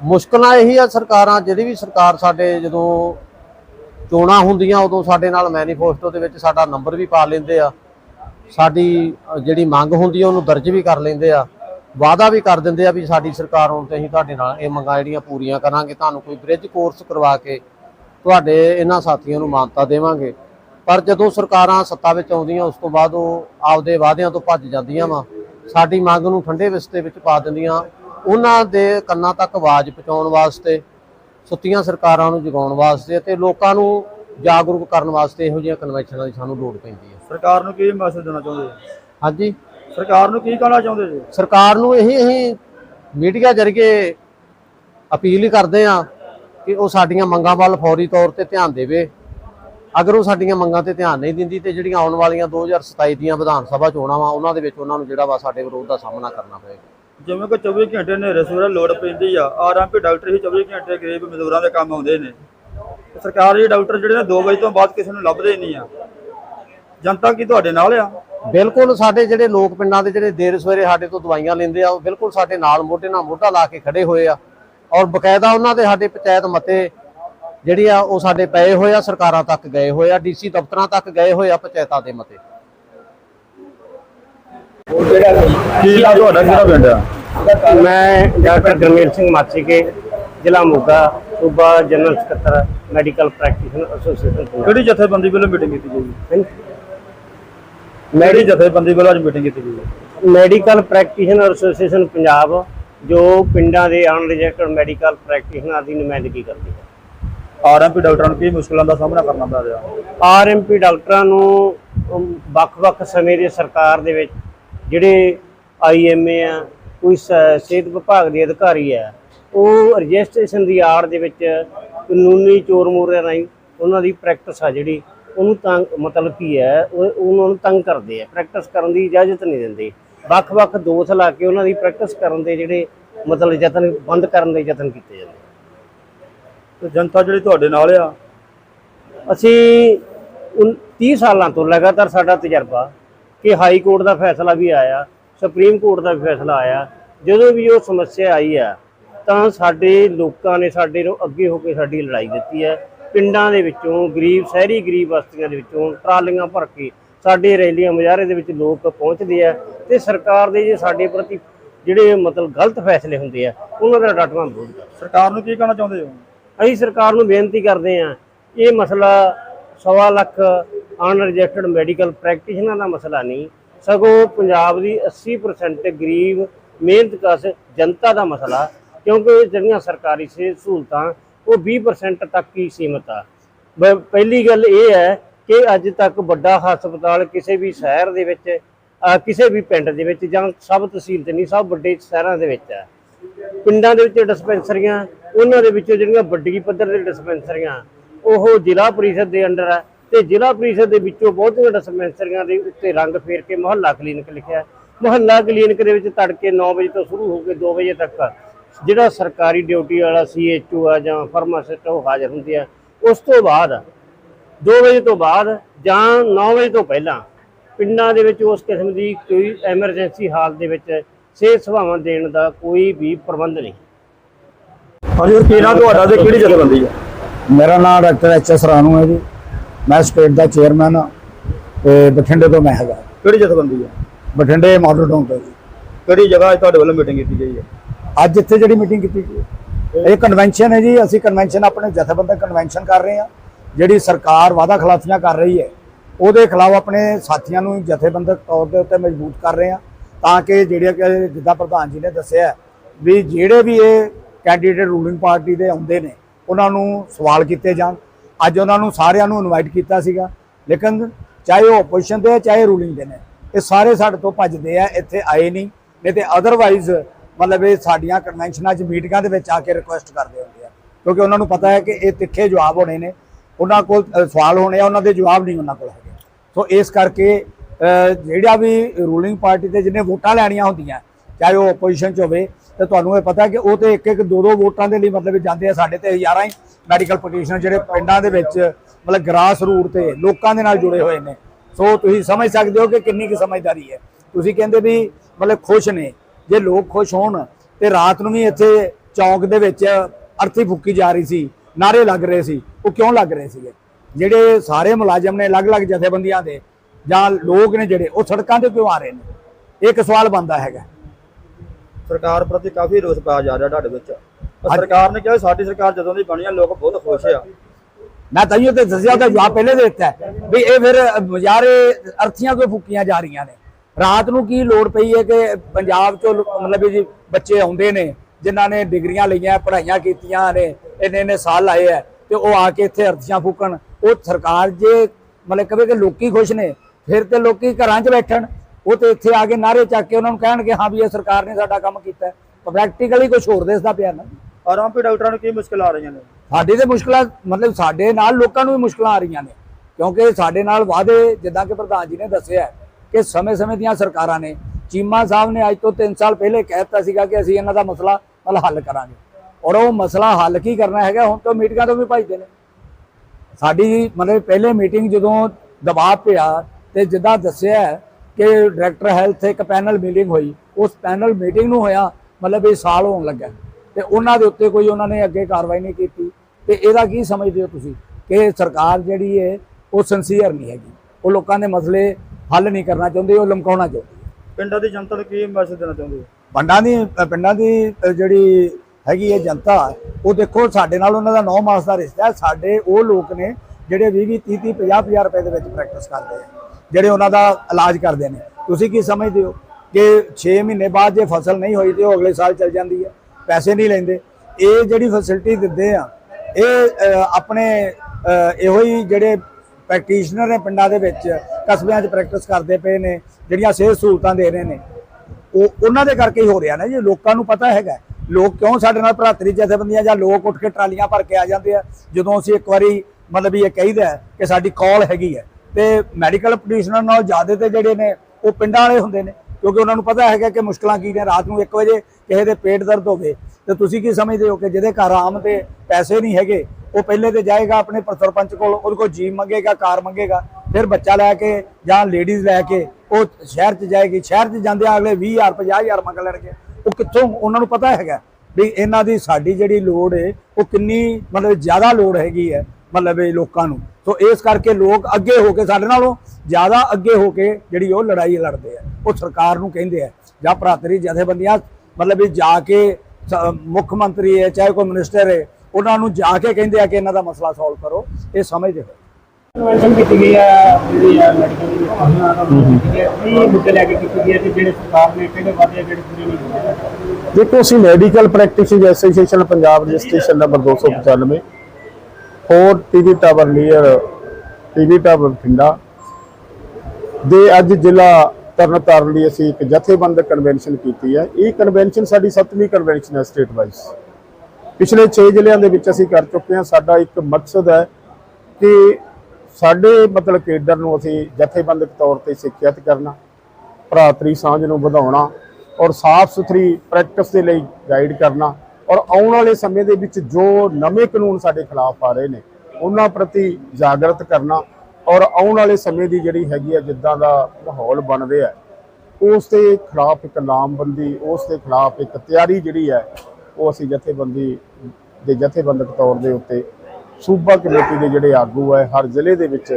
ਮੁਸ਼ਕਲਾਂ ਇਹੀ ਆ ਸਰਕਾਰਾਂ ਜਿਹੜੀ ਵੀ ਸਰਕਾਰ ਸਾਡੇ ਜਦੋਂ ਚੋਣਾਂ ਹੁੰਦੀਆਂ ਉਦੋਂ ਸਾਡੇ ਨਾਲ ਮੈਨੀਫੈਸਟੋ ਦੇ ਵਿੱਚ ਸਾਡਾ ਨੰਬਰ ਵੀ ਪਾ ਲੈਂਦੇ ਆ। ਸਾਡੀ ਜਿਹੜੀ ਮੰਗ ਹੁੰਦੀ ਆ ਉਹਨੂੰ ਦਰਜ ਵੀ ਕਰ ਲੈਂਦੇ ਆ। ਵਾਅਦਾ ਵੀ ਕਰ ਦਿੰਦੇ ਆ ਵੀ ਸਾਡੀ ਸਰਕਾਰ ਆਉਣ ਤੇ ਅਸੀਂ ਤੁਹਾਡੇ ਨਾਲ ਇਹ ਮੰਗਾਂ ਜਿਹੜੀਆਂ ਪੂਰੀਆਂ ਕਰਾਂਗੇ ਤੁਹਾਨੂੰ ਕੋਈ ਬ੍ਰਿਜ ਕੋਰਸ ਕਰਵਾ ਕੇ ਤੁਹਾਡੇ ਇਹਨਾਂ ਸਾਥੀਆਂ ਨੂੰ ਮਾਨਤਾ ਦੇਵਾਂਗੇ। ਪਰ ਜਦੋਂ ਸਰਕਾਰਾਂ ਸੱਤਾ ਵਿੱਚ ਆਉਂਦੀਆਂ ਉਸ ਤੋਂ ਬਾਅਦ ਉਹ ਆਪਦੇ ਵਾਅਦਿਆਂ ਤੋਂ ਭੱਜ ਜਾਂਦੀਆਂ ਵਾ। ਸਾਡੀ ਮੰਗ ਨੂੰ ਠੰਡੇ ਵਿਸਤੇ ਵਿੱਚ ਪਾ ਦਿੰਦੀਆਂ। ਉਹਨਾਂ ਦੇ ਕੰਨਾਂ ਤੱਕ ਆਵਾਜ਼ ਪਹੁੰਚਾਉਣ ਵਾਸਤੇ ਸੁੱਤੀਆਂ ਸਰਕਾਰਾਂ ਨੂੰ ਜਗਾਉਣ ਵਾਸਤੇ ਅਤੇ ਲੋਕਾਂ ਨੂੰ ਜਾਗਰੂਕ ਕਰਨ ਵਾਸਤੇ ਇਹੋ ਜਿਹੀਆਂ ਕਨਵੈਨਸ਼ਨਾਂ ਦੀ ਸਾਨੂੰ ਲੋੜ ਪੈਂਦੀ ਹੈ। ਸਰਕਾਰ ਨੂੰ ਕੀ ਮੈਸੇਜ ਦੇਣਾ ਚਾਹੁੰਦੇ ਹੋ? ਹਾਂਜੀ? ਸਰਕਾਰ ਨੂੰ ਕੀ ਕਹਿਣਾ ਚਾਹੁੰਦੇ ਜੀ? ਸਰਕਾਰ ਨੂੰ ਇਹੀ ਅਸੀਂ ਮੀਡੀਆ ਜ਼ਰੀਏ ਅਪੀਲ ਹੀ ਕਰਦੇ ਆ ਕਿ ਉਹ ਸਾਡੀਆਂ ਮੰਗਾਂ ਵੱਲ ਫੌਰੀ ਤੌਰ ਤੇ ਧਿਆਨ ਦੇਵੇ। ਅਗਰ ਉਹ ਸਾਡੀਆਂ ਮੰਗਾਂ ਤੇ ਧਿਆਨ ਨਹੀਂ ਦਿੰਦੀ ਤੇ ਜਿਹੜੀਆਂ ਆਉਣ ਵਾਲੀਆਂ 2027 ਦੀਆਂ ਵਿਧਾਨ ਸਭਾ ਚੋਣਾਂ ਵਾ ਉਹਨਾਂ ਦੇ ਵਿੱਚ ਉਹਨਾਂ ਨੂੰ ਜਿਹੜਾ ਵਾ ਸਾਡੇ ਵਿਰੋਧ ਦਾ ਸਾਹਮਣਾ ਕਰਨਾ ਪਏਗਾ। ਜਿਵੇਂ ਕਿ 24 ਘੰਟੇ ਹਨੇਰੇ ਸਵੇਰੇ ਲੋੜ ਪੈਂਦੀ ਆ ਆਰਐਮਪੀ ਡਾਕਟਰ ਹੀ 24 ਘੰਟੇ ਗਰੀਬ ਮਜ਼ਦੂਰਾਂ ਦੇ ਕੰਮ ਆਉਂਦੇ ਨੇ। ਸਰਕਾਰੀ ਡਾਕਟਰ ਜਿਹੜੇ ਨੇ 2 ਵਜੇ ਤੋਂ ਬਾਅਦ ਕਿਸੇ ਨੂੰ ਲੱਭਦੇ ਨਹੀਂ ਆ। ਜਨਤਾ ਕੀ ਤੁਹਾਡੇ ਨਾਲ ਆ? ਬਿਲਕੁਲ ਸਾਡੇ ਜਿਹੜੇ ਲੋਕ ਪਿੰਡਾਂ ਦੇ ਜਿਹੜੇ ਦੇਰ ਸਵੇਰੇ ਸਾਡੇ ਤੋਂ ਦਵਾਈਆਂ ਲੈਂਦੇ ਆ ਉਹ ਬਿਲਕੁਲ ਸਾਡੇ ਨਾਲ ਮੋਢੇ ਨਾਲ ਮੋਢਾ ਲਾ ਕੇ ਖੜੇ ਹੋਏ ਆ। ਔਰ ਬਕਾਇਦਾ ਉਹਨਾਂ ਦੇ ਸਾਡੇ ਪੰਚਾਇਤ ਮਤੇ ਜਿਹੜੀ ਆ ਉਹ ਸਾਡੇ ਪਏ ਹੋਏ ਆ ਸਰਕਾਰਾਂ ਤੱਕ ਗਏ ਹੋਏ ਆ ਡੀਸੀ ਦਫ਼ਤਰਾਂ ਤੱਕ ਗਏ ਹੋਏ ਆ ਪੰਚਾਇਤਾਂ ਦੇ ਮਤੇ। ਕੀ ਆ ਤੁਹਾਡਾ? ਕਿਹੜਾ ਪਿੰਡ ਆ? ਮੈਂ ਡਾਕਟਰ ਗਰਮੇਲ ਸਿੰਘ ਮਾਛੀਕੇ ਜ਼ਿਲ੍ਹਾ ਮੋਗਾ ਸੂਬਾ ਜਨਰਲ ਸਕੱਤਰ ਮੈਡੀਕਲ ਪ੍ਰੈਕਟੀਸ਼ਨਰ ਐਸੋਸੀਏਸ਼ਨ ਕਿਹੜੀ ਜਥੇਬੰਦੀ ਵੱਲੋਂ ਮੀਟਿੰਗ ਕੀਤੀ ਗਈ? ਕਿਹੜੀ ਜਥੇਬੰਦੀ ਵੱਲੋਂ ਅੱਜ ਮੀਟਿੰਗ ਕੀਤੀ ਗਈ ਹੈ? ਮੈਡੀਕਲ ਪ੍ਰੈਕਟੀਸ਼ਨਰ ਐਸੋਸੀਏਸ਼ਨ ਪੰਜਾਬ ਜੋ ਪਿੰਡਾਂ ਦੇ ਅਨਰਜਿਸਟਰਡ ਮੈਡੀਕਲ ਪ੍ਰੈਕਟੀਸ਼ਨਰ ਦੀ ਨੁਮਾਇੰਦਗੀ ਕਰਦੀ ਹੈ ਆਰਐਮਪੀ ਡਾਕਟਰਾਂ ਨੂੰ ਕੀ ਮੁਸ਼ਕਲਾਂ ਦਾ ਸਾਹਮਣਾ ਕਰਨਾ ਪੈ ਰਿਹਾ ਆਰਐਮਪੀ ਡਾਕਟਰਾਂ ਨੂੰ ਅਮ, ਵੱਖ-ਵੱਖ ਸਮੇਂ ਦੇ ਸਰਕਾਰ ਦੇ ਵਿੱਚ ਜਿਹੜੇ ਆਈਐਮਏ ਆ ਕੋਈ ਸ- ਸਿਹਤ ਵਿਭਾਗ ਦੇ ਅਧਿਕਾਰੀ ਆ ਉਹ ਰਜਿਸਟ੍ਰੇਸ਼ਨ ਦੀ ਆੜ ਦੇ ਵਿੱਚ ਕਾਨੂੰਨੀ ਚੋਰ ਮੋਰੇ ਰਾਹੀਂ ਉਹਨਾਂ ਦੀ ਪ੍ਰੈਕਟਿਸ ਆ ਜਿਹੜੀ ਉਹਨੂੰ ਤੰਗ ਮਤਲਬ ਕੀ ਹੈ ਉਹ ਉਹਨਾਂ ਨੂੰ ਤੰਗ ਕਰਦੇ ਆ ਪ੍ਰੈਕਟਿਸ ਕਰਨ ਦੀ ਇਜਾਜ਼ਤ ਨਹੀਂ ਦਿੰਦੇ। ਵੱਖ-ਵੱਖ ਦੋਸ਼ ਲਾ ਕੇ ਉਹਨਾਂ ਦੀ ਪ੍ਰੈਕਟਿਸ ਕਰਨ ਦੇ ਜਿਹੜੇ ਮਤਲਬ ਯਤਨ ਬੰਦ ਕਰਨ ਦੇ ਯਤਨ ਕੀਤੇ ਜਾਂਦੇ ਤੇ ਜਨਤਾ ਜਿਹੜੀ ਤੁਹਾਡੇ ਨਾਲ ਆ? ਅਸੀਂ ਉਨ- 30 ਸਾਲਾਂ ਤੋਂ ਲਗਾਤਾਰ ਸਾਡਾ ਤਜਰਬਾ ਕਿ ਹਾਈ ਕੋਰਟ ਦਾ ਫੈਸਲਾ ਵੀ ਆਇਆ ਸੁਪਰੀਮ ਕੋਰਟ ਦਾ ਵੀ ਫੈਸਲਾ ਆਇਆ। ਜਦੋਂ ਵੀ ਉਹ ਸਮੱਸਿਆ ਆਈ ਆ ਤਾਂ ਸਾਡੇ ਲੋਕਾਂ ਨੇ ਸਾਡੇ ਨੂੰ ਅੱਗੇ ਹੋ ਕੇ ਸਾਡੀ ਲੜਾਈ ਦਿੱਤੀ ਹੈ। ਪਿੰਡਾਂ ਦੇ ਵਿੱਚੋਂ ਗਰੀਬ ਸ਼ਹਿਰੀ ਗਰੀਬ ਬਸਤੀਆਂ ਦੇ ਵਿੱਚੋਂ ਟਰਾਲੀਆਂ ਭਰ ਕੇ ਸਾਡੇ ਰੈਲੀਆਂ ਮੁਜ਼ਾਹਰੇ ਦੇ ਵਿੱਚ ਲੋਕ ਪਹੁੰਚਦੇ ਆ ਤੇ ਸਰਕਾਰ ਦੇ ਜੇ ਸਾਡੇ ਪ੍ਰਤੀ ਜਿਹੜੇ ਮਤਲਬ ਗਲਤ ਫੈਸਲੇ ਹੁੰਦੇ ਆ ਉਹਨਾਂ ਦਾ ਡਟਵਾਂ ਵਿਰੋਧ ਕਰਦੇ ਸਰਕਾਰ ਨੂੰ ਕੀ ਕਹਿਣਾ ਚਾਹੁੰਦੇ ਹੋ? ਅਸੀਂ ਸਰਕਾਰ ਨੂੰ ਬੇਨਤੀ ਕਰਦੇ ਹਾਂ ਇਹ ਮਸਲਾ ਸਵਾ ਲੱਖ ਅਨਰਜਿਸਟਰਡ ਮੈਡੀਕਲ ਪ੍ਰੈਕਟੀਸ਼ਨਰ ਦਾ ਮਸਲਾ ਨਹੀਂ ਸਗੋਂ ਪੰਜਾਬ ਦੀ 80% ਗਰੀਬ ਮਿਹਨਤਕਸ਼ ਜਨਤਾ ਦਾ ਮਸਲਾ ਕਿਉਂਕਿ ਜਿਹੜੀਆਂ ਸਰਕਾਰੀ ਸਿਹਤ ਸਹੂਲਤਾਂ ਉਹ 20% ਤੱਕ ਹੀ ਸੀਮਤ ਆ। ਪਹਿਲੀ ਗੱਲ ਇਹ ਹੈ ਕਿ ਅੱਜ ਤੱਕ ਵੱਡਾ ਹਸਪਤਾਲ ਕਿਸੇ ਵੀ ਸ਼ਹਿਰ ਦੇ ਵਿੱਚ ਕਿਸੇ ਵੀ ਪਿੰਡ ਦੇ ਵਿੱਚ ਜਾਂ ਸਭ ਤਹਿਸੀਲ ਤੇ ਨਹੀਂ, ਸਭ ਵੱਡੇ ਸ਼ਹਿਰਾਂ ਦੇ ਵਿੱਚ ਹੈ। ਪਿੰਡਾਂ ਦੇ ਵਿੱਚ ਡਿਸਪੈਂਸਰੀਆਂ, ਉਹਨਾਂ ਦੇ ਵਿੱਚੋਂ ਜਿਹੜੀਆਂ ਵੱਡੀ ਪੱਧਰ ਦੇ ਡਿਸਪੈਂਸਰੀਆਂ, ਉਹ ਜ਼ਿਲ੍ਹਾ ਪ੍ਰੀਸ਼ਦ ਦੇ ਅੰਡਰ ਹੈ ਤੇ ਜ਼ਿਲ੍ਹਾ ਪ੍ਰੀਸ਼ਦ ਦੇ ਵਿੱਚੋਂ ਬਹੁਤੀਆਂ ਡਿਸਪੈਂਸਰੀਆਂ ਦੇ ਉੱਤੇ ਰੰਗ ਫੇਰ ਕੇ ਮੁਹੱਲਾ ਕਲੀਨਿਕ ਲਿਖਿਆ ਮੁਹੱਲਾ ਕਲੀਨਿਕ ਦੇ ਵਿੱਚ ਤੜਕੇ 9 ਵਜੇ ਤੋਂ ਸ਼ੁਰੂ ਹੋ ਕੇ 2 ਵਜੇ ਤੱਕ ਜਿਹੜਾ ਸਰਕਾਰੀ ਡਿਊਟੀ ਵਾਲਾ ਸੀਐਚਓ ਆ ਜਾਂ ਫਾਰਮਾਸਿਸਟ ਉਹ ਹਾਜ਼ਰ ਹੁੰਦੇ ਆ। ਉਸ ਤੋਂ ਬਾਅਦ 2 ਵਜੇ ਤੋਂ ਬਾਅਦ ਜਾਂ 9 ਵਜੇ ਤੋਂ ਪਹਿਲਾਂ ਪਿੰਡਾਂ ਦੇ ਵਿੱਚ ਉਸ ਕਿਸਮ ਦੀ ਕੋਈ ਐਮਰਜੈਂਸੀ ਹਾਲਤ ਦੇ ਵਿੱਚ ਸਿਹਤ ਸੇਵਾਵਾਂ ਦੇਣ ਦਾ ਕੋਈ ਵੀ ਪ੍ਰਬੰਧ ਨਹੀਂ। ਹਾਂਜੀ ਹੋਰ ਕੀ ਨਾਂ ਤੁਹਾਡਾ ਤੇ ਕਿਹੜੀ ਜਥੇਬੰਦੀ ਆ? ਮੇਰਾ ਨਾਮ ਡਾਕਟਰ ਐਚ ਐਸ ਰਾਣੂ ਹੈ ਜੀ। ਮੈਂ ਸਟੇਟ ਦਾ ਚੇਅਰਮੈਨ ਹਾਂ ਤੇ ਬਠਿੰਡੇ ਤੋਂ ਮੈਂ ਹੈਗਾ। ਕਿਹੜੀ ਜਥੇਬੰਦੀ ਆ? ਬਠਿੰਡੇ ਮਾਡਲ ਟਾਊਨ ਤੋਂ ਜੀ। ਕਿਹੜੀ ਜਗ੍ਹਾ ਤੁਹਾਡੇ ਵੱਲੋਂ ਮੀਟਿੰਗ ਕੀਤੀ ਗਈ ਹੈ ਅੱਜ ਇੱਥੇ ਜਿਹੜੀ ਮੀਟਿੰਗ ਕੀਤੀ ਗਈ ਇਹ ਕਨਵੈਨਸ਼ਨ ਹੈ ਜੀ ਅਸੀਂ ਕਨਵੈਨਸ਼ਨ ਆਪਣੇ ਜਥੇਬੰਦਕ ਕਨਵੈਨਸ਼ਨ ਕਰ ਰਹੇ ਹਾਂ। ਜਿਹੜੀ ਸਰਕਾਰ ਵਾਅਦਾ ਖਿਲਾਫੀਆਂ ਕਰ ਰਹੀ ਹੈ ਉਹਦੇ ਖਿਲਾਫ ਆਪਣੇ ਸਾਥੀਆਂ ਨੂੰ ਜਥੇਬੰਦਕ ਤੌਰ ਦੇ ਉੱਤੇ ਮਜ਼ਬੂਤ ਕਰ ਰਹੇ ਹਾਂ ਤਾਂ ਕਿ ਜਿਹੜੇ ਕਿ ਜਿੱਦਾਂ ਪ੍ਰਧਾਨ ਜੀ ਨੇ ਦੱਸਿਆ ਵੀ ਜਿਹੜੇ ਵੀ ਇਹ ਕੈਂਡੀਡੇਟ ਰੂਲਿੰਗ ਪਾਰਟੀ ਦੇ ਆਉਂਦੇ ਨੇ ਉਹਨਾਂ ਨੂੰ ਸਵਾਲ ਕੀਤੇ ਜਾਣ। ਅੱਜ ਉਹਨਾਂ ਨੂੰ ਸਾਰਿਆਂ ਨੂੰ ਇਨਵਾਈਟ ਕੀਤਾ ਸੀਗਾ ਲੇਕਿਨ ਚਾਹੇ ਉਹ ਆਪੋਜੀਸ਼ਨ ਦੇ ਆ, ਚਾਹੇ ਰੂਲਿੰਗ ਦੇ ਨੇ ਇਹ ਸਾਰੇ ਸਾਡੇ ਤੋਂ ਭੱਜਦੇ ਆ ਇੱਥੇ ਆਏ ਨਹੀਂ ਨਹੀਂ ਤੇ ਅਦਰਵਾਈਜ਼ ਮਤਲਬ ਇਹ ਸਾਡੀਆਂ ਕਨਵੈਨਸ਼ਨਾਂ 'ਚ ਮੀਟਿੰਗਾਂ ਦੇ ਵਿੱਚ ਆ ਕੇ ਰਿਕੁਐਸਟ ਕਰਦੇ ਹੁੰਦੇ ਆ। ਕਿਉਂਕਿ ਉਹਨਾਂ ਨੂੰ ਪਤਾ ਹੈ ਕਿ ਇਹ ਤਿੱਖੇ ਜਵਾਬ ਹੋਣੇ ਨੇ। ਉਹਨਾਂ ਕੋਲ ਸਵਾਲ ਹੋਣੇ ਆ, ਉਹਨਾਂ ਦੇ ਜਵਾਬ ਨਹੀਂ ਉਹਨਾਂ ਕੋਲ ਹੈਗੇ। ਸੋ ਇਸ ਕਰਕੇ ਜਿਹੜਾ ਵੀ ਰੂਲਿੰਗ ਪਾਰਟੀ ਤੇ ਜਿਹਨੇ ਵੋਟਾਂ ਲੈਣੀਆਂ ਹੁੰਦੀਆਂ, ਚਾਹੇ ਉਹ ਆਪੋਜੀਸ਼ਨ 'ਚ ਹੋਵੇ, ਤੇ ਤੁਹਾਨੂੰ ਇਹ ਪਤਾ ਕਿ ਉਹ ਤੇ ਇੱਕ ਇੱਕ ਦੋ ਦੋ ਵੋਟਾਂ ਦੇ ਲਈ ਮਤਲਬ ਜਾਂਦੇ ਆ ਸਾਡੇ ਤੇ ਹਜ਼ਾਰਾਂ ਹੀ ਮੈਡੀਕਲ ਪਟੀਸ਼ਨ ਜਿਹੜੇ ਪਿੰਡਾਂ ਦੇ ਵਿੱਚ, ਮਤਲਬ ਗ੍ਰਾਸ ਰੂਟ ਤੇ ਲੋਕਾਂ ਦੇ ਨਾਲ ਜੁੜੇ ਹੋਏ ਨੇ। ਸੋ ਤੁਸੀਂ ਸਮਝ ਸਕਦੇ ਹੋ ਕਿ ਕਿੰਨੀ ਕੁ ਸਮਝਦਾਰੀ ਹੈ। ਤੁਸੀਂ ਕਹਿੰਦੇ ਵੀ ਮਤਲਬ ਖੁਸ਼ ਨੇ। ਜੇ ਲੋਕ ਖੁਸ਼ ਹੋਣ ਤੇ ਰਾਤ ਨੂੰ ਵੀ ਇੱਥੇ ਚੌਂਕ ਦੇ ਵਿੱਚ ਅਰਥੀ ਫੁੱਕੀ ਜਾ ਰਹੀ ਸੀ ਨਾਰੇ ਲੱਗ ਰਹੇ ਸੀ ਉਹ ਕਿਉਂ ਲੱਗ ਰਹੇ ਸੀਗੇ? ਜਿਹੜੇ ਸਾਰੇ ਮੁਲਾਜ਼ਮ ਨੇ ਅਲੱਗ-ਅਲੱਗ ਜਥੇਬੰਦੀਆਂ ਦੇ ਜਾਂ ਲੋਕ ਨੇ ਜਿਹੜੇ ਉਹ ਸੜਕਾਂ ਤੇ ਕਿਉਂ ਆ ਰਹੇ ਨੇ? ਇੱਕ ਸਵਾਲ ਬੰਦਾ ਹੈਗਾ। ਸਰਕਾਰ ਪ੍ਰਤੀ ਕਾਫੀ ਰੋਸ ਪਾਇਆ ਜਾ ਰਿਹਾ ਤੁਹਾਡੇ ਵਿੱਚ। ਸਰਕਾਰ ਨੇ ਕਿਹਾ ਸਾਡੀ ਸਰਕਾਰ ਜਦੋਂ ਦੀ ਬਣੀ ਆ ਲੋਕ ਬਹੁਤ ਖੁਸ਼ ਆ। ਮੈਂ ਤਾਈਓ ਤੇ ਦੱਸਿਆ ਉਹਦਾ ਜਵਾਬ ਪਹਿਲੇ ਦੇ ਦਿੱਤਾ ਵੀ ਇਹ ਫਿਰ ਇਹ ਅਰਥੀਆਂ ਕੋਈ ਫੁੱਕੀਆਂ ਜਾ ਰਹੀਆਂ ਨੇ। ਰਾਤ ਨੂੰ ਕੀ ਲੋੜ ਪਈ ਹੈ ਕਿ ਪੰਜਾਬ ਚੋਂ ਮਤਲਬ ਜੀ ਬੱਚੇ ਆਉਂਦੇ ਨੇ ਜਿਨ੍ਹਾਂ ਨੇ ਡਿਗਰੀਆਂ ਲਈਆਂ ਪੜ੍ਹਾਈਆਂ ਕੀਤੀਆਂ ਨੇ ਇੰਨੇ ਇੰਨੇ ਸਾਲ ਲਾਏ ਆ ਤੇ ਉਹ ਆ ਕੇ ਇੱਥੇ ਅਰਥੀਆਂ ਫੂਕਣ ਉਹ ਸਰਕਾਰ ਜੇ ਮਤਲਬ ਕਹੇ ਕਿ ਲੋਕੀ ਖੁਸ਼ ਨੇ ਫਿਰ ਤੇ ਲੋਕੀ ਘਰਾਂ 'ਚ ਬੈਠਣ ਉਹ ਤੇ ਇੱਥੇ ਆ ਕੇ ਨਾਰੇ ਚੱਕ ਕੇ ਉਹਨਾਂ ਨੂੰ ਕਹਿਣਗੇ ਹਾਂ ਵੀ ਇਹ ਸਰਕਾਰ ਨੇ ਸਾਡਾ ਕੰਮ ਕੀਤਾ ਪ੍ਰੈਕਟੀਕਲੀ ਕੁਝ ਹੋਰ ਦਿਸਦਾ ਪਿਆ ਨਾ। ਆਰਐਮਪੀ ਡਾਕਟਰਾਂ ਨੂੰ ਕੀ ਮੁਸ਼ਕਲ ਆ ਰਹੀਆਂ ਨੇ? ਸਾਡੇ ਤੇ ਮੁਸ਼ਕਲਾਂ ਮਤਲਬ ਸਾਡੇ ਨਾਲ ਲੋਕਾਂ ਨੂੰ ਵੀ ਮੁਸ਼ਕਲਾਂ ਆ ਰਹੀਆਂ ਨੇ ਕਿਉਂਕਿ ਸਾਡੇ ਨਾਲ ਵਾਅਦੇ ਜਿੱਦਾਂ ਕਿ ਪ੍ਰਧਾਨ ਜੀ ਨੇ ਦੱਸਿਆ ਕਿ ਸਮੇਂ-ਸਮੇਂ ਦੀਆਂ ਸਰਕਾਰਾਂ ਨੇ। ਚੀਮਾ ਸਾਹਿਬ ਨੇ ਅੱਜ ਤੋਂ 3 ਸਾਲ ਪਹਿਲੇ ਕਹਿ ਦਿੱਤਾ ਸੀਗਾ ਕਿ ਅਸੀਂ ਇਹਨਾਂ ਦਾ ਮਸਲਾ ਮਤਲਬ ਹੱਲ ਕਰਾਂਗੇ। ਔਰ ਉਹ ਮਸਲਾ ਹੱਲ ਕੀ ਕਰਨਾ ਹੈਗਾ, ਹੁਣ ਤੋਂ ਮੀਟਿੰਗਾਂ ਤੋਂ ਵੀ ਭੱਜਦੇ ਨੇ। ਸਾਡੀ ਮਤਲਬ ਪਹਿਲੇ ਮੀਟਿੰਗ ਜਦੋਂ ਦਬਾਅ ਪਿਆ ਤੇ ਜਿੱਦਾਂ ਦੱਸਿਆ ਕਿ ਡਾਇਰੈਕਟਰ ਹੈਲਥ ਇੱਕ ਪੈਨਲ ਮੀਟਿੰਗ ਹੋਈ, ਉਸ ਪੈਨਲ ਮੀਟਿੰਗ ਨੂੰ ਹੋਇਆ ਮਤਲਬ ਇਹ ਸਾਲ ਹੋਣ ਲੱਗਾ। ਤੇ ਉਹਨਾਂ ਦੇ ਉੱਤੇ ਕੋਈ ਉਹਨਾਂ ਨੇ ਅੱਗੇ ਕਾਰਵਾਈ ਨਹੀਂ ਕੀਤੀ। ਤੇ ਇਹਦਾ ਕੀ ਸਮਝਦੇ ਹੋ ਤੁਸੀਂ ਕਿ ਸਰਕਾਰ ਜਿਹੜੀ ਹੈ ਉਹ ਸਿੰਸੀਅਰ ਨਹੀਂ ਹੈਗੀ। ਉਹ ਲੋਕਾਂ ਦੇ ਮਸਲੇ ਹੱਲ ਨਹੀਂ ਕਰਨਾ ਚਾਹੁੰਦੀ ਉਹ ਲਮਕਾਉਣਾ ਚਾਹੁੰਦੀ ਪਿੰਡਾਂ ਦੀ ਜਨਤਾ ਨੂੰ ਕੀ ਮੈਸੇਜ ਦੇਣਾ ਚਾਹੁੰਦੇ ਹੋ? ਪਿੰਡਾਂ ਦੀ ਪਿੰਡਾਂ ਦੀ ਜਿਹੜੀ ਹੈਗੀ ਹੈ ਜਨਤਾ ਉਹ ਦੇਖੋ ਸਾਡੇ ਨਾਲ ਉਹਨਾਂ ਦਾ 9 ਮਾਸ ਦਾ ਰਿਸ਼ਤਾ ਹੈ। ਸਾਡੇ ਉਹ ਲੋਕ ਨੇ ਜਿਹੜੇ 20 20 30 30 50 50 ਰੁਪਏ ਦੇ ਵਿੱਚ ਪ੍ਰੈਕਟਿਸ ਕਰਦੇ ਆ ਜਿਹੜੇ ਉਹਨਾਂ ਦਾ ਇਲਾਜ ਕਰਦੇ ਨੇ। ਤੁਸੀਂ ਕੀ ਸਮਝਦੇ ਹੋ ਕਿ 6 ਮਹੀਨੇ ਬਾਅਦ ਜੇ ਫਸਲ ਨਹੀਂ ਹੋਈ ਤੇ ਉਹ ਅਗਲੇ ਸਾਲ ਚਲ ਜਾਂਦੀ ਹੈ? ਪੈਸੇ ਨਹੀਂ ਲੈਂਦੇ। ਇਹ ਜਿਹੜੀ ਫੈਸਿਲਿਟੀ ਦਿੰਦੇ ਆ ਇਹ ਆਪਣੇ ਇਹੋ ਹੀ ਜਿਹੜੇ ਪ੍ਰੈਕਟੀਸ਼ਨਰ ਨੇ ਪਿੰਡਾਂ ਦੇ ਵਿੱਚ ਕਸਬਿਆਂ 'ਚ ਪ੍ਰੈਕਟਿਸ ਕਰਦੇ ਪਏ ਨੇ, ਜਿਹੜੀਆਂ ਸਿਹਤ ਸਹੂਲਤਾਂ ਦੇ ਰਹੇ ਨੇ। ਉਹ, ਉਹਨਾਂ ਦੇ ਕਰਕੇ ਹੀ ਹੋ ਰਿਹਾ ਨਾ ਜੀ, ਲੋਕਾਂ ਨੂੰ ਪਤਾ ਹੈਗਾ। ਲੋਕ ਕਿਉਂ ਸਾਡੇ ਨਾਲ ਭਰਾਤਰੀ ਜਥੇਬੰਦੀਆਂ ਜਾਂ ਲੋਕ ਉੱਠ ਕੇ ਟਰਾਲੀਆਂ ਭਰ ਕੇ ਆ ਜਾਂਦੇ ਆ? ਜਦੋਂ ਅਸੀਂ ਇੱਕ ਵਾਰੀ ਮਤਲਬ ਇਹ ਕਹੀਦਾ ਕਿ ਸਾਡੀ ਕਾਲ ਹੈਗੀ ਹੈ ਤੇ ਮੈਡੀਕਲ ਪ੍ਰੈਕਟੀਸ਼ਨਰ ਨਾਲ ਜ਼ਿਆਦਾ ਤੇ ਜਿਹੜੇ ਨੇ, ਉਹ ਪਿੰਡਾਂ ਵਾਲੇ ਹੁੰਦੇ ਨੇ, ਕਿਉਂਕਿ ਉਹਨਾਂ ਨੂੰ ਪਤਾ ਹੈਗਾ ਕਿ ਮੁਸ਼ਕਲਾਂ ਕੀ ਨੇ। ਰਾਤ ਨੂੰ 1 ਵਜੇ ਕਿਸੇ ਦੇ ਪੇਟ ਦਰਦ ਹੋਵੇ, ਤੇ ਤੁਸੀਂ ਕੀ ਸਮਝਦੇ ਹੋ ਕਿ ਜਿਹਦੇ ਘਰ ਆਮ ਤੇ ਪੈਸੇ ਨਹੀਂ ਹੈਗੇ ਉਹ ਪਹਿਲੇ ਤੇ ਜਾਏਗਾ ਆਪਣੇ ਸਰਪੰਚ ਕੋਲ, ਉਹਦੇ ਕੋਲ ਜੀਪ ਮੰਗੇਗਾ, ਕਾਰ ਮੰਗੇਗਾ, ਫਿਰ ਬੱਚਾ ਲੈ ਕੇ ਜਾਂ ਲੇਡੀਜ਼ ਲੈ ਕੇ ਉਹ ਸ਼ਹਿਰ 'ਚ ਜਾਏਗੀ। ਸ਼ਹਿਰ 'ਚ ਜਾਂਦੇ ਅਗਲੇ 20000 50000 ਮੰਗ ਲੈਣਗੇ। ਉਹ ਕਿੱਥੋਂ, ਉਹਨਾਂ ਨੂੰ ਪਤਾ ਹੈਗਾ ਵੀ ਇਹਨਾਂ ਦੀ ਸਾਡੀ ਜਿਹੜੀ ਲੋੜ ਹੈ ਉਹ ਕਿੰਨੀ ਮਤਲਬ ਜ਼ਿਆਦਾ ਲੋੜ ਹੈਗੀ ਹੈ, ਮਤਲਬ ਇਹ ਲੋਕਾਂ ਨੂੰ। ਸੋ ਇਸ ਕਰਕੇ ਲੋਕ ਅੱਗੇ ਹੋ ਕੇ ਸਾਡੇ ਨਾਲੋਂ ਜ਼ਿਆਦਾ ਅੱਗੇ ਹੋ ਕੇ ਜਿਹੜੀ ਉਹ ਲੜਾਈ ਲੜਦੇ ਆ। ਉਹ ਸਰਕਾਰ ਨੂੰ ਕਹਿੰਦੇ ਆ, ਜਾਂ ਭਰਾਤਰੀ ਜਥੇਬੰਦੀਆਂ, ਮਤਲਬ ਵੀ ਜਾ ਕੇ ਮੁੱਖ ਮੰਤਰੀ ਹੈ, ਚਾਹੇ ਕੋਈ ਮਿਨਿਸਟਰ ਹੈ ਉਹਨਾਂ ਨੂੰ ਜਾ ਕੇ ਕਹਿੰਦੇ ਆ ਕਿ ਇਹਨਾਂ ਦਾ ਮਸਲਾ ਸੋਲਵ ਕਰੋ ਇਹ ਸਮਝਦੇ ਹੋ ਕਨਵੈਨਸ਼ਨ ਕੀਤੀ ਗਈ ਆ ਜਿਹੜੀ ਆ ਮੈਡੀਕਲ ਦੀ ਉਹਨਾਂ ਦਾ ਕੀਤੀ ਹੈ ਇਹ ਮੁੱਦੇ ਲੈ ਕੇ ਕੀਤੀ ਗਈ ਹੈ ਕਿ ਜਿਹੜੇ ਸਰਕਾਰ ਨੇ ਕਿਹੜੇ ਵਾਅਦੇ ਆ ਜਿਹੜੇ ਪੂਰੇ ਨਹੀਂ ਕੀਤੇ? ਦੇਖੋ ਅਸੀਂ medical practitioner association Punjab registration number 295 4 TV tower near TV tower Bathinda. ਦੇ ਅੱਜ ਜ਼ਿਲ੍ਹਾ ਤਰਨਤਾਰਨ ਲਈ ਅਸੀਂ ਇੱਕ ਜਥੇਬੰਦਕ ਕਨਵੈਨਸ਼ਨ ਕੀਤੀ ਹੈ। ਇਹ ਕਨਵੈਨਸ਼ਨ ਸਾਡੀ 7ਵੀਂ ਕਨਵੈਨਸ਼ਨ ਹੈ ਸਟੇਟ ਵਾਈਜ਼ ਪਿਛਲੇ 6 ਜ਼ਿਲ੍ਹਿਆਂ ਦੇ ਵਿੱਚ ਅਸੀਂ ਕਰ ਚੁੱਕੇ ਹਾਂ। ਸਾਡਾ ਇੱਕ ਮਕਸਦ ਹੈ ਕਿ ਸਾਡੇ ਮਤਲਬ ਕੇਡਰ ਨੂੰ ਅਸੀਂ ਜਥੇਬੰਦਕ ਤੌਰ ਤੇ ਸਿੱਖਿਅਤ ਕਰਨਾ ਭਰਾਤਰੀ ਸਾਂਝ ਨੂੰ ਵਧਾਉਣਾ ਔਰ ਸਾਫ਼ ਸੁਥਰੀ ਪ੍ਰੈਕਟਿਸ ਦੇ ਲਈ ਗਾਈਡ ਕਰਨਾ ਔਰ ਆਉਣ ਵਾਲੇ ਸਮੇਂ ਦੇ ਵਿੱਚ ਜੋ ਨਵੇਂ ਕਾਨੂੰਨ ਸਾਡੇ ਖਿਲਾਫ ਆ ਰਹੇ ਨੇ, ਉਹਨਾਂ ਪ੍ਰਤੀ ਜਾਗਰਤ ਕਰਨਾ ਔਰ ਆਉਣ ਵਾਲੇ ਸਮੇਂ ਦੀ ਜਿਹੜੀ ਹੈਗੀ ਆ, ਜਿੱਦਾਂ ਦਾ ਮਾਹੌਲ ਬਣ ਰਿਹਾ ਉਸ ਦੇ ਖਿਲਾਫ ਇੱਕ ਲਾਮਬੰਦੀ, ਉਸ ਦੇ ਖਿਲਾਫ ਇੱਕ ਤਿਆਰੀ ਜਿਹੜੀ ਹੈ ਉਹ ਅਸੀਂ ਜਥੇਬੰਦੀ ਦੇ ਜਥੇਬੰਦਕ ਤੌਰ ਦੇ ਉੱਤੇ ਸੂਬਾ ਕਮੇਟੀ ਦੇ ਜਿਹੜੇ ਆਗੂ ਹੈ ਹਰ ਜ਼ਿਲ੍ਹੇ ਦੇ ਵਿੱਚ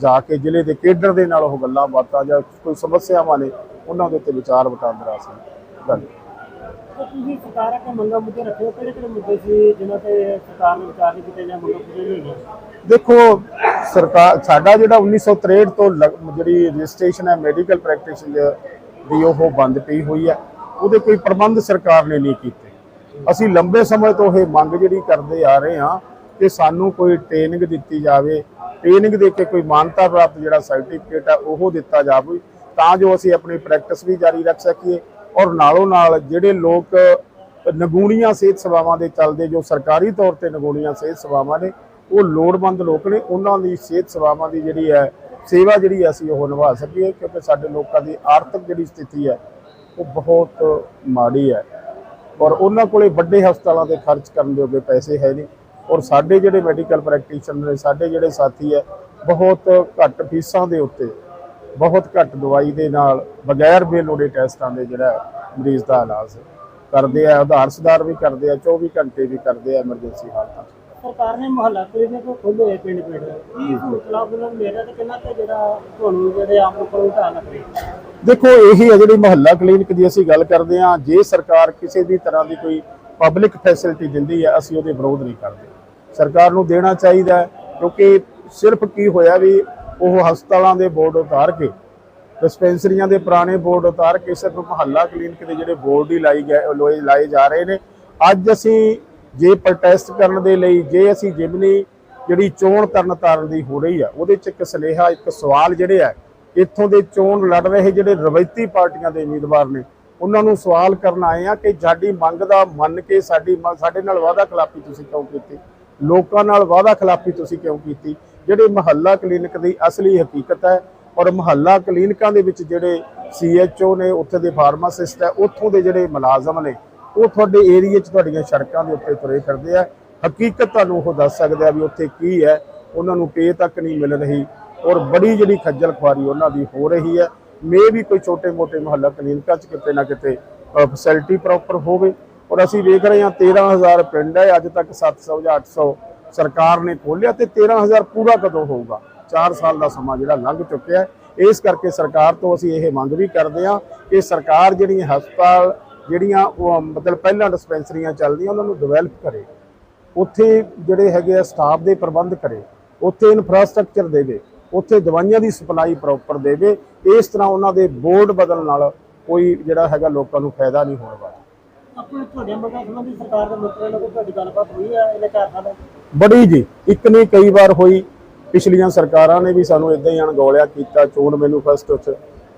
ਜਾ ਕੇ ਜ਼ਿਲ੍ਹੇ ਦੇ ਕੇਡਰ ਦੇ ਨਾਲ ਉਹ ਗੱਲਾਂ ਬਾਤਾਂ ਜਾਂ ਕੋਈ ਸਮੱਸਿਆਵਾਂ ਨੇ ਉਹਨਾਂ ਦੇ ਉੱਤੇ ਵਿਚਾਰ ਵਟਾਂਦਰਾ ਸੀ ਤੁਸੀਂ ਸਰਕਾਰ ਅੱਗੇ ਮੰਗਾਂ ਮੁੱਦੇ ਰੱਖੇ ਕਿਹੜੇ ਕਿਹੜੇ ਮੁੱਦੇ ਸੀ ਜਿਨ੍ਹਾਂ ਤੇ ਸਰਕਾਰ ਨੇ ਵਿਚਾਰ ਨਹੀਂ ਕੀਤਾ ਜਾਂ ਮੰਗਾਂ ਪੂਰੀਆਂ ਨਹੀਂ ਹੋਈਆਂ? ਦੇਖੋ ਸਰਕਾਰ ਸਾਡਾ ਜਿਹੜਾ 1963 ਤੋਂ ਜਿਹੜੀ ਰਜਿਸਟ੍ਰੇਸ਼ਨ ਹੈ ਮੈਡੀਕਲ ਪ੍ਰੈਕਟੀਸ਼ਨਰ ਦੀ ਉਹ ਬੰਦ ਪਈ ਹੋਈ ਹੈ। ਉਹਦੇ ਕੋਈ ਪ੍ਰਬੰਧ ਸਰਕਾਰ ਨੇ ਨਹੀਂ ਕੀਤੇ। ਅਸੀਂ ਲੰਬੇ ਸਮੇਂ ਤੋਂ ਇਹ ਮੰਗ ਜਿਹੜੀ ਕਰਦੇ ਆ ਰਹੇ ਹਾਂ ਕਿ ਸਾਨੂੰ ਕੋਈ ਟ੍ਰੇਨਿੰਗ ਦਿੱਤੀ ਜਾਵੇ ਟ੍ਰੇਨਿੰਗ ਦੇ ਕੇ ਕੋਈ ਮਾਨਤਾ ਪ੍ਰਾਪਤ ਜਿਹੜਾ ਸਰਟੀਫਿਕੇਟ ਆ ਉਹ ਦਿੱਤਾ ਜਾਵੇ, ਤਾਂ ਜੋ ਅਸੀਂ ਆਪਣੀ ਪ੍ਰੈਕਟਿਸ ਵੀ ਜਾਰੀ ਰੱਖ ਸਕੀਏ ਔਰ ਨਾਲੋਂ ਨਾਲ ਜਿਹੜੇ ਲੋਕ ਨਗੂਣੀਆਂ ਸਿਹਤ ਸੇਵਾਵਾਂ ਦੇ ਚੱਲਦੇ ਜੋ ਸਰਕਾਰੀ ਤੌਰ ਤੇ ਨਗੂਣੀਆਂ ਸਿਹਤ ਸੇਵਾਵਾਂ ਨੇ, ਉਹ ਲੋੜਵੰਦ ਲੋਕ ਨੇ, ਉਹਨਾਂ ਦੀ ਸਿਹਤ ਸੇਵਾਵਾਂ ਦੀ ਜਿਹੜੀ ਹੈ, ਸੇਵਾ ਜਿਹੜੀ ਅਸੀਂ ਉਹ ਨਿਭਾ ਸਕੀਏ ਕਿਉਂਕਿ ਸਾਡੇ ਲੋਕਾਂ ਦੀ ਆਰਥਿਕ ਜਿਹੜੀ ਸਥਿਤੀ ਹੈ, ਉਹ ਬਹੁਤ ਮਾੜੀ ਹੈ। ਔਰ ਉਹਨਾਂ ਕੋਲੇ ਵੱਡੇ ਹਸਪਤਾਲਾਂ ਦੇ ਖਰਚ ਕਰਨ ਦੇ ਅੱਗੇ ਪੈਸੇ ਹੈ ਨਹੀਂ। ਔਰ ਸਾਡੇ ਜਿਹੜੇ ਮੈਡੀਕਲ ਪ੍ਰੈਕਟੀਸ਼ਨਰ ਨੇ ਸਾਡੇ ਜਿਹੜੇ ਸਾਥੀ ਹੈ ਬਹੁਤ ਘੱਟ ਫੀਸਾਂ ਦੇ ਉੱਤੇ ਬਹੁਤ ਘੱਟ ਦਵਾਈ ਦੇ ਨਾਲ ਬਗੈਰ ਬੇਲੋੜੇ ਟੈਸਟਾਂ ਦੇ ਜਿਹੜਾ ਮਰੀਜ਼ ਦਾ ਇਲਾਜ ਕਰਦੇ ਆ ਉਧਾਰ ਸੁਧਾਰ ਵੀ ਕਰਦੇ ਆ 24 ਘੰਟੇ ਵੀ ਕਰਦੇ ਆ ਐਮਰਜੈਂਸੀ ਹਾਲਤਾਂ ਸਰਕਾਰ ਨੇ ਮੁਹੱਲਾ ਕਲੀਨਿਕ ਖੋਲ੍ਹੇ ਪਿੰਡ ਪਿੰਡ ਕੀ ਸਹੂਲਤਾਂ ਉਹਨਾਂ ਮੇਰਾ ਤੇ ਕਿੰਨਾ ਤੇ ਜਿਹੜਾ ਤੁਹਾਨੂੰ ਜਿਹੜੇ ਆਮ ਲੋਕਾਂ ਨੂੰ ਧਿਆਨ ਰੱਖਦੇ ਦੇਖੋ, ਇਹੀ ਹੈ ਜਿਹੜੀ ਮੁਹੱਲਾ ਕਲੀਨਿਕ ਦੀ ਅਸੀਂ ਗੱਲ ਕਰਦੇ ਹਾਂ, ਜੇ ਸਰਕਾਰ ਕਿਸੇ ਵੀ ਤਰ੍ਹਾਂ ਦੀ ਕੋਈ ਪਬਲਿਕ ਫੈਸਿਲਿਟੀ ਦਿੰਦੀ ਹੈ, ਅਸੀਂ ਉਹਦੇ ਵਿਰੋਧ ਨਹੀਂ ਕਰਦੇ। ਸਰਕਾਰ ਨੂੰ ਦੇਣਾ ਚਾਹੀਦਾ ਕਿਉਂਕਿ ਸਿਰਫ ਕੀ ਹੋਇਆ ਵੀ ਉਹ ਹਸਪਤਾਲਾਂ ਦੇ ਬੋਰਡ ਉਤਾਰ ਕੇ, ਡਿਸਪੈਂਸਰੀਆਂ ਦੇ ਪੁਰਾਣੇ ਬੋਰਡ ਉਤਾਰ ਕੇ ਸਿਰਫ ਮੁਹੱਲਾ ਕਲੀਨਿਕ ਦੇ ਜਿਹੜੇ ਬੋਰਡ ਹੀ ਲਾਈ ਗਏ ਲਾਏ ਜਾ ਰਹੇ ਨੇ। ਅੱਜ ਅਸੀਂ ਜੇ ਪ੍ਰੋਟੈਸਟ ਕਰਨ ਦੇ ਲਈ, ਜੇ ਅਸੀਂ ਜਿਮਨੀ ਜਿਹੜੀ ਚੋਣ ਤਰਨ ਤਾਰਨ ਦੀ ਹੋ ਰਹੀ ਆ, ਉਹਦੇ ਚ ਇੱਕ ਸੁਨੇਹਾ, ਇੱਕ ਸਵਾਲ ਜਿਹੜੇ ਆ ਇੱਥੋਂ ਦੇ ਚੋਣ ਲੜ ਰਹੇ ਜਿਹੜੇ ਰਵਾਇਤੀ ਪਾਰਟੀਆਂ ਦੇ ਉਮੀਦਵਾਰ ਨੇ, ਉਹਨਾਂ ਨੂੰ ਸਵਾਲ ਕਰਨ ਆਏ ਆ ਕਿ ਸਾਡੀ ਮੰਗ ਦਾ ਮੰਨ ਕੇ ਸਾਡੀ ਮੰਗ- ਸਾਡੇ ਨਾਲ ਵਾਅਦਾ ਖਿਲਾਫੀ ਤੁਸੀਂ ਕਿਉਂ ਕੀਤੀ? ਲੋਕਾਂ ਨਾਲ ਵਾਅਦਾ ਖਿਲਾਫੀ ਤੁਸੀਂ ਕਿਉਂ ਕੀਤੀ? ਜਿਹੜੇ ਮਹੱਲਾ ਕਲੀਨਿਕ ਦੀ ਅਸਲੀ ਹਕੀਕਤ ਹੈ ਔਰ ਮਹੱਲਾ ਕਲੀਨਿਕਾਂ ਦੇ ਵਿੱਚ ਜਿਹੜੇ ਸੀਐਚਓ ਨੇ, ਉੱਥੇ ਦੇ ਫਾਰਮਾਸਿਸਟ ਹੈ, ਉੱਥੋਂ ਦੇ ਜਿਹੜੇ ਮੁਲਾਜ਼ਮ ਨੇ, ਉਹ ਤੁਹਾਡੇ ਏਰੀਆ 'ਚ ਤੁਹਾਡੀਆਂ ਸੜਕਾਂ ਦੇ ਉੱਤੇ ਤੁਰੇ ਫਿਰਦੇ ਆ। ਹਕੀਕਤ ਤੁਹਾਨੂੰ ਉਹ ਦੱਸ ਸਕਦੇ ਆ ਵੀ ਉੱਥੇ ਕੀ ਹੈ। ਉਹਨਾਂ ਨੂੰ ਪੇ ਤੱਕ ਨਹੀਂ ਮਿਲ ਰਹੀ। ਔਰ ਬੜੀ ਜਿਹੜੀ ਖੱਜਲ ਖੁਆਰੀ ਉਹਨਾਂ ਦੀ ਹੋ ਰਹੀ ਹੈ। ਮੇ ਵੀ ਕੋਈ ਛੋਟੇ-ਮੋਟੇ ਮੁਹੱਲਾ ਕਲੀਨਿਕਾਂ 'ਚ ਕਿਤੇ ਨਾ ਕਿਤੇ ਫੈਸਿਲਿਟੀ ਪ੍ਰੋਪਰ ਹੋਵੇ। ਔਰ ਅਸੀਂ ਵੇਖ ਰਹੇ ਹਾਂ 13000 ਪਿੰਡ ਹੈ, ਅੱਜ ਤੱਕ 700 ਜਾਂ 800 ਸਰਕਾਰ ਨੇ ਖੋਲਿਆ ਤੇ 13000 ਪੂਰਾ ਕਦੋਂ ਹੋਊਗਾ? 4 ਸਾਲ ਦਾ ਸਮਾਂ ਜਿਹੜਾ ਲੰਘ ਚੁੱਕਿਆ ਹੈ। ਇਸ ਕਰਕੇ ਸਰਕਾਰ ਤੋਂ ਅਸੀਂ ਇਹ ਮੰਗ ਵੀ ਕਰਦੇ ਹਾਂ ਕਿ ਸਰਕਾਰ ਜਿਹੜੀਆਂ ਹਸਪਤਾਲ, ਜਿਹੜੀਆਂ ਉਹ ਮਤਲਬ ਪਹਿਲਾਂ ਡਿਸਪੈਂਸਰੀਆਂ ਚੱਲਦੀਆਂ, ਉਹਨਾਂ ਨੂੰ ਡਿਵੈਲਪ ਕਰੇ। ਉੱਥੇ ਜਿਹੜੇ ਹੈਗੇ ਆ ਸਟਾਫ ਦੇ ਪ੍ਰਬੰਧ ਕਰੇ। ਉੱਥੇ ਇਨਫਰਾਸਟ੍ਰਕਚਰ ਦੇਵੇ। ਉੱਥੇ ਦਵਾਈਆਂ ਦੀ ਸਪਲਾਈ ਪ੍ਰੋਪਰ ਦੇਵੇ ਇਸ ਤਰ੍ਹਾਂ ਉਹਨਾਂ ਦੇ ਬੋਰਡ ਬਦਲਣ ਨਾਲ ਕੋਈ ਜਿਹੜਾ ਹੈਗਾ ਲੋਕਾਂ ਨੂੰ ਫਾਇਦਾ ਨਹੀਂ ਹੋਣ ਵਾਲਾ। ਆਪਣੇ ਤੁਹਾਡੀਆਂ ਮੰਗਾਂ ਸੰਬੰਧੀ ਸਰਕਾਰ ਦੇ ਮੁੱਦੇ ਨਾਲ ਕੋਈ ਤੁਹਾਡੀ ਗੱਲਬਾਤ ਹੋਈ ਹੈ? ਇਹਨੇ ਚਾਰ ਸਾਲਾਂ 'ਚ? ਬੜੀ ਜੀ ਇੱਕ ਨਹੀਂ ਕਈ ਵਾਰ ਹੋਈ। ਪਿਛਲੀਆਂ ਸਰਕਾਰਾਂ ਨੇ ਵੀ ਸਾਨੂੰ ਇਦਾਂ ਹੀ ਅਣਗੌਲਿਆ ਕੀਤਾ। ਚੋਣ ਮੈਨੂਫੈਸਟੋ 'ਚ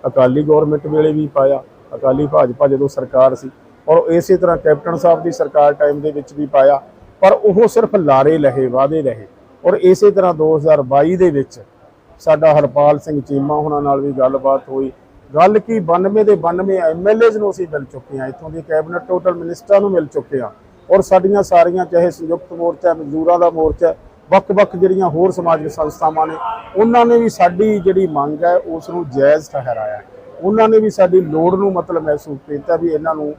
ਅਕਾਲੀ ਗਵਰਨਮੈਂਟ ਵੇਲੇ ਵੀ ਪਾਇਆ। ਅਕਾਲੀ ਭਾਜਪਾ ਜਦੋਂ ਸਰਕਾਰ ਸੀ। ਔਰ ਇਸੇ ਤਰ੍ਹਾਂ ਕੈਪਟਨ ਸਾਹਿਬ ਦੀ ਸਰਕਾਰ ਟਾਈਮ ਦੇ ਵਿੱਚ ਵੀ ਪਾਇਆ। ਪਰ ਉਹ ਸਿਰਫ ਲਾਰੇ ਲਹੇ ਵਾਦੇ ਰਹੇ ਔਰ ਇਸੇ ਤਰ੍ਹਾਂ 2022 ਦੇ ਵਿੱਚ ਸਾਡਾ ਹਰਪਾਲ ਸਿੰਘ ਚੀਮਾ ਹੁਣਾਂ ਨਾਲ ਵੀ ਗੱਲਬਾਤ ਹੋਈ। ਗੱਲ ਕੀ 92 ਦੇ 92 ਐਮਐਲਏਜ਼ ਨੂੰ ਅਸੀਂ ਮਿਲ ਚੁੱਕੇ ਹਾਂ। ਇੱਥੋਂ ਦੀ ਕੈਬਨਿਟ ਟੋਟਲ ਮਿਨਿਸਟਰਾਂ ਨੂੰ ਮਿਲ ਚੁੱਕੇ ਹਾਂ। ਔਰ ਸਾਡੀਆਂ ਸਾਰੀਆਂ, ਚਾਹੇ ਸੰਯੁਕਤ ਮੋਰਚਾ ਮਜ਼ਦੂਰਾਂ ਦਾ ਮੋਰਚਾ ਵੱਖ-ਵੱਖ ਜਿਹੜੀਆਂ ਹੋਰ ਸਮਾਜਿਕ ਸੰਸਥਾਵਾਂ ਨੇ, ਉਹਨਾਂ ਨੇ ਵੀ ਸਾਡੀ ਜਿਹੜੀ ਮੰਗ ਹੈ, ਉਸ ਨੂੰ ਜਾਇਜ਼ ਠਹਿਰਾਇਆ ਉਹਨਾਂ ਨੇ ਵੀ ਸਾਡੀ ਲੋੜ ਨੂੰ ਮਤਲਬ ਮਹਿਸੂਸ ਕੀਤਾ ਵੀ ਇਹਨਾਂ ਨੂੰ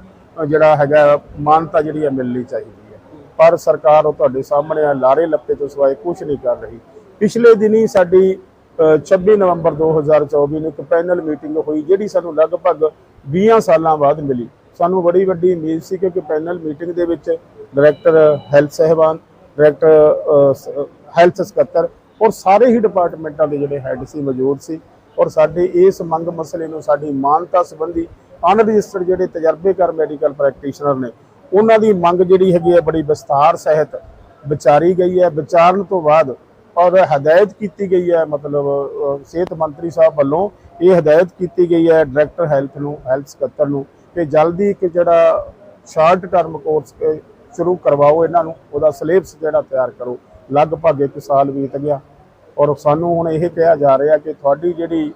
ਜਿਹੜਾ ਹੈਗਾ ਮਾਨਤਾ ਜਿਹੜੀ ਹੈ, ਮਿਲਣੀ ਚਾਹੀਦੀ ਹੈ। ਪਰ ਸਰਕਾਰ ਉਹ ਤੁਹਾਡੇ ਸਾਹਮਣੇ ਆ ਲਾਰੇ ਲੱਪੇ ਤੋਂ ਸਿਵਾਏ ਕੁਝ ਨਹੀਂ ਕਰ ਰਹੀ। ਪਿਛਲੇ ਦਿਨੀ ਸਾਡੀ 26 ਨਵੰਬਰ 2024 ਨੂੰ ਇੱਕ ਪੈਨਲ ਮੀਟਿੰਗ ਹੋਈ ਜਿਹੜੀ ਸਾਨੂੰ ਲਗਭਗ 20 ਸਾਲਾਂ ਬਾਅਦ ਮਿਲੀ। ਸਾਨੂੰ ਬੜੀ ਵੱਡੀ ਉਮੀਦ ਸੀ ਕਿਉਂਕਿ ਪੈਨਲ ਮੀਟਿੰਗ ਦੇ ਵਿੱਚ ਡਾਇਰੈਕਟਰ, ਹੈਲਥ ਸਹਿਬਾਨ, ਡਾਇਰੈਕਟਰ ਹੈਲਥ ਸਕੱਤਰ ਔਰ ਸਾਰੇ ਹੀ ਡਿਪਾਰਟਮੈਂਟਾਂ ਦੇ ਜਿਹੜੇ ਹੈੱਡ ਸੀ ਮੌਜੂਦ ਸੀ ਔਰ ਸਾਡੇ ਇਸ ਮੰਗ ਮਸਲੇ ਨੂੰ ਸਾਡੀ ਮਾਨਤਾ ਸੰਬੰਧੀ ਅਨਰਜਿਸਟਰਡ ਜਿਹੜੇ ਤਜਰਬੇਕਾਰ ਮੈਡੀਕਲ ਪ੍ਰੈਕਟੀਸ਼ਨਰ ਨੇ, ਉਹਨਾਂ ਦੀ ਮੰਗ ਜਿਹੜੀ ਹੈਗੀ ਹੈ ਬੜੀ ਵਿਸਥਾਰ ਸਹਿਤ ਵਿਚਾਰੀ ਗਈ ਹੈ। ਵਿਚਾਰਨ ਤੋਂ ਬਾਅਦ ਔਰ ਹਦਾਇਤ ਕੀਤੀ ਗਈ ਹੈ, ਮਤਲਬ ਸਿਹਤ ਮੰਤਰੀ ਸਾਹਿਬ ਵੱਲੋਂ ਇਹ ਹਦਾਇਤ ਕੀਤੀ ਗਈ ਹੈ ਡਾਇਰੈਕਟਰ ਹੈਲਥ ਨੂੰ ਹੈਲਥ ਸਕੱਤਰ ਨੂੰ ਕਿ ਜਲਦੀ ਇੱਕ ਜਿਹੜਾ ਸ਼ਾਰਟ ਟਰਮ ਕੋਰਸ ਸ਼ੁਰੂ ਕਰਵਾਓ ਇਹਨਾਂ ਨੂੰ, ਉਹਦਾ ਸਿਲੇਬਸ ਜਿਹੜਾ ਤਿਆਰ ਕਰੋ। ਲਗਭਗ ਇੱਕ ਸਾਲ ਬੀਤ ਗਿਆ ਔਰ ਸਾਨੂੰ ਹੁਣ ਇਹ ਕਿਹਾ ਜਾ ਰਿਹਾ ਕਿ ਤੁਹਾਡੀ ਜਿਹੜੀ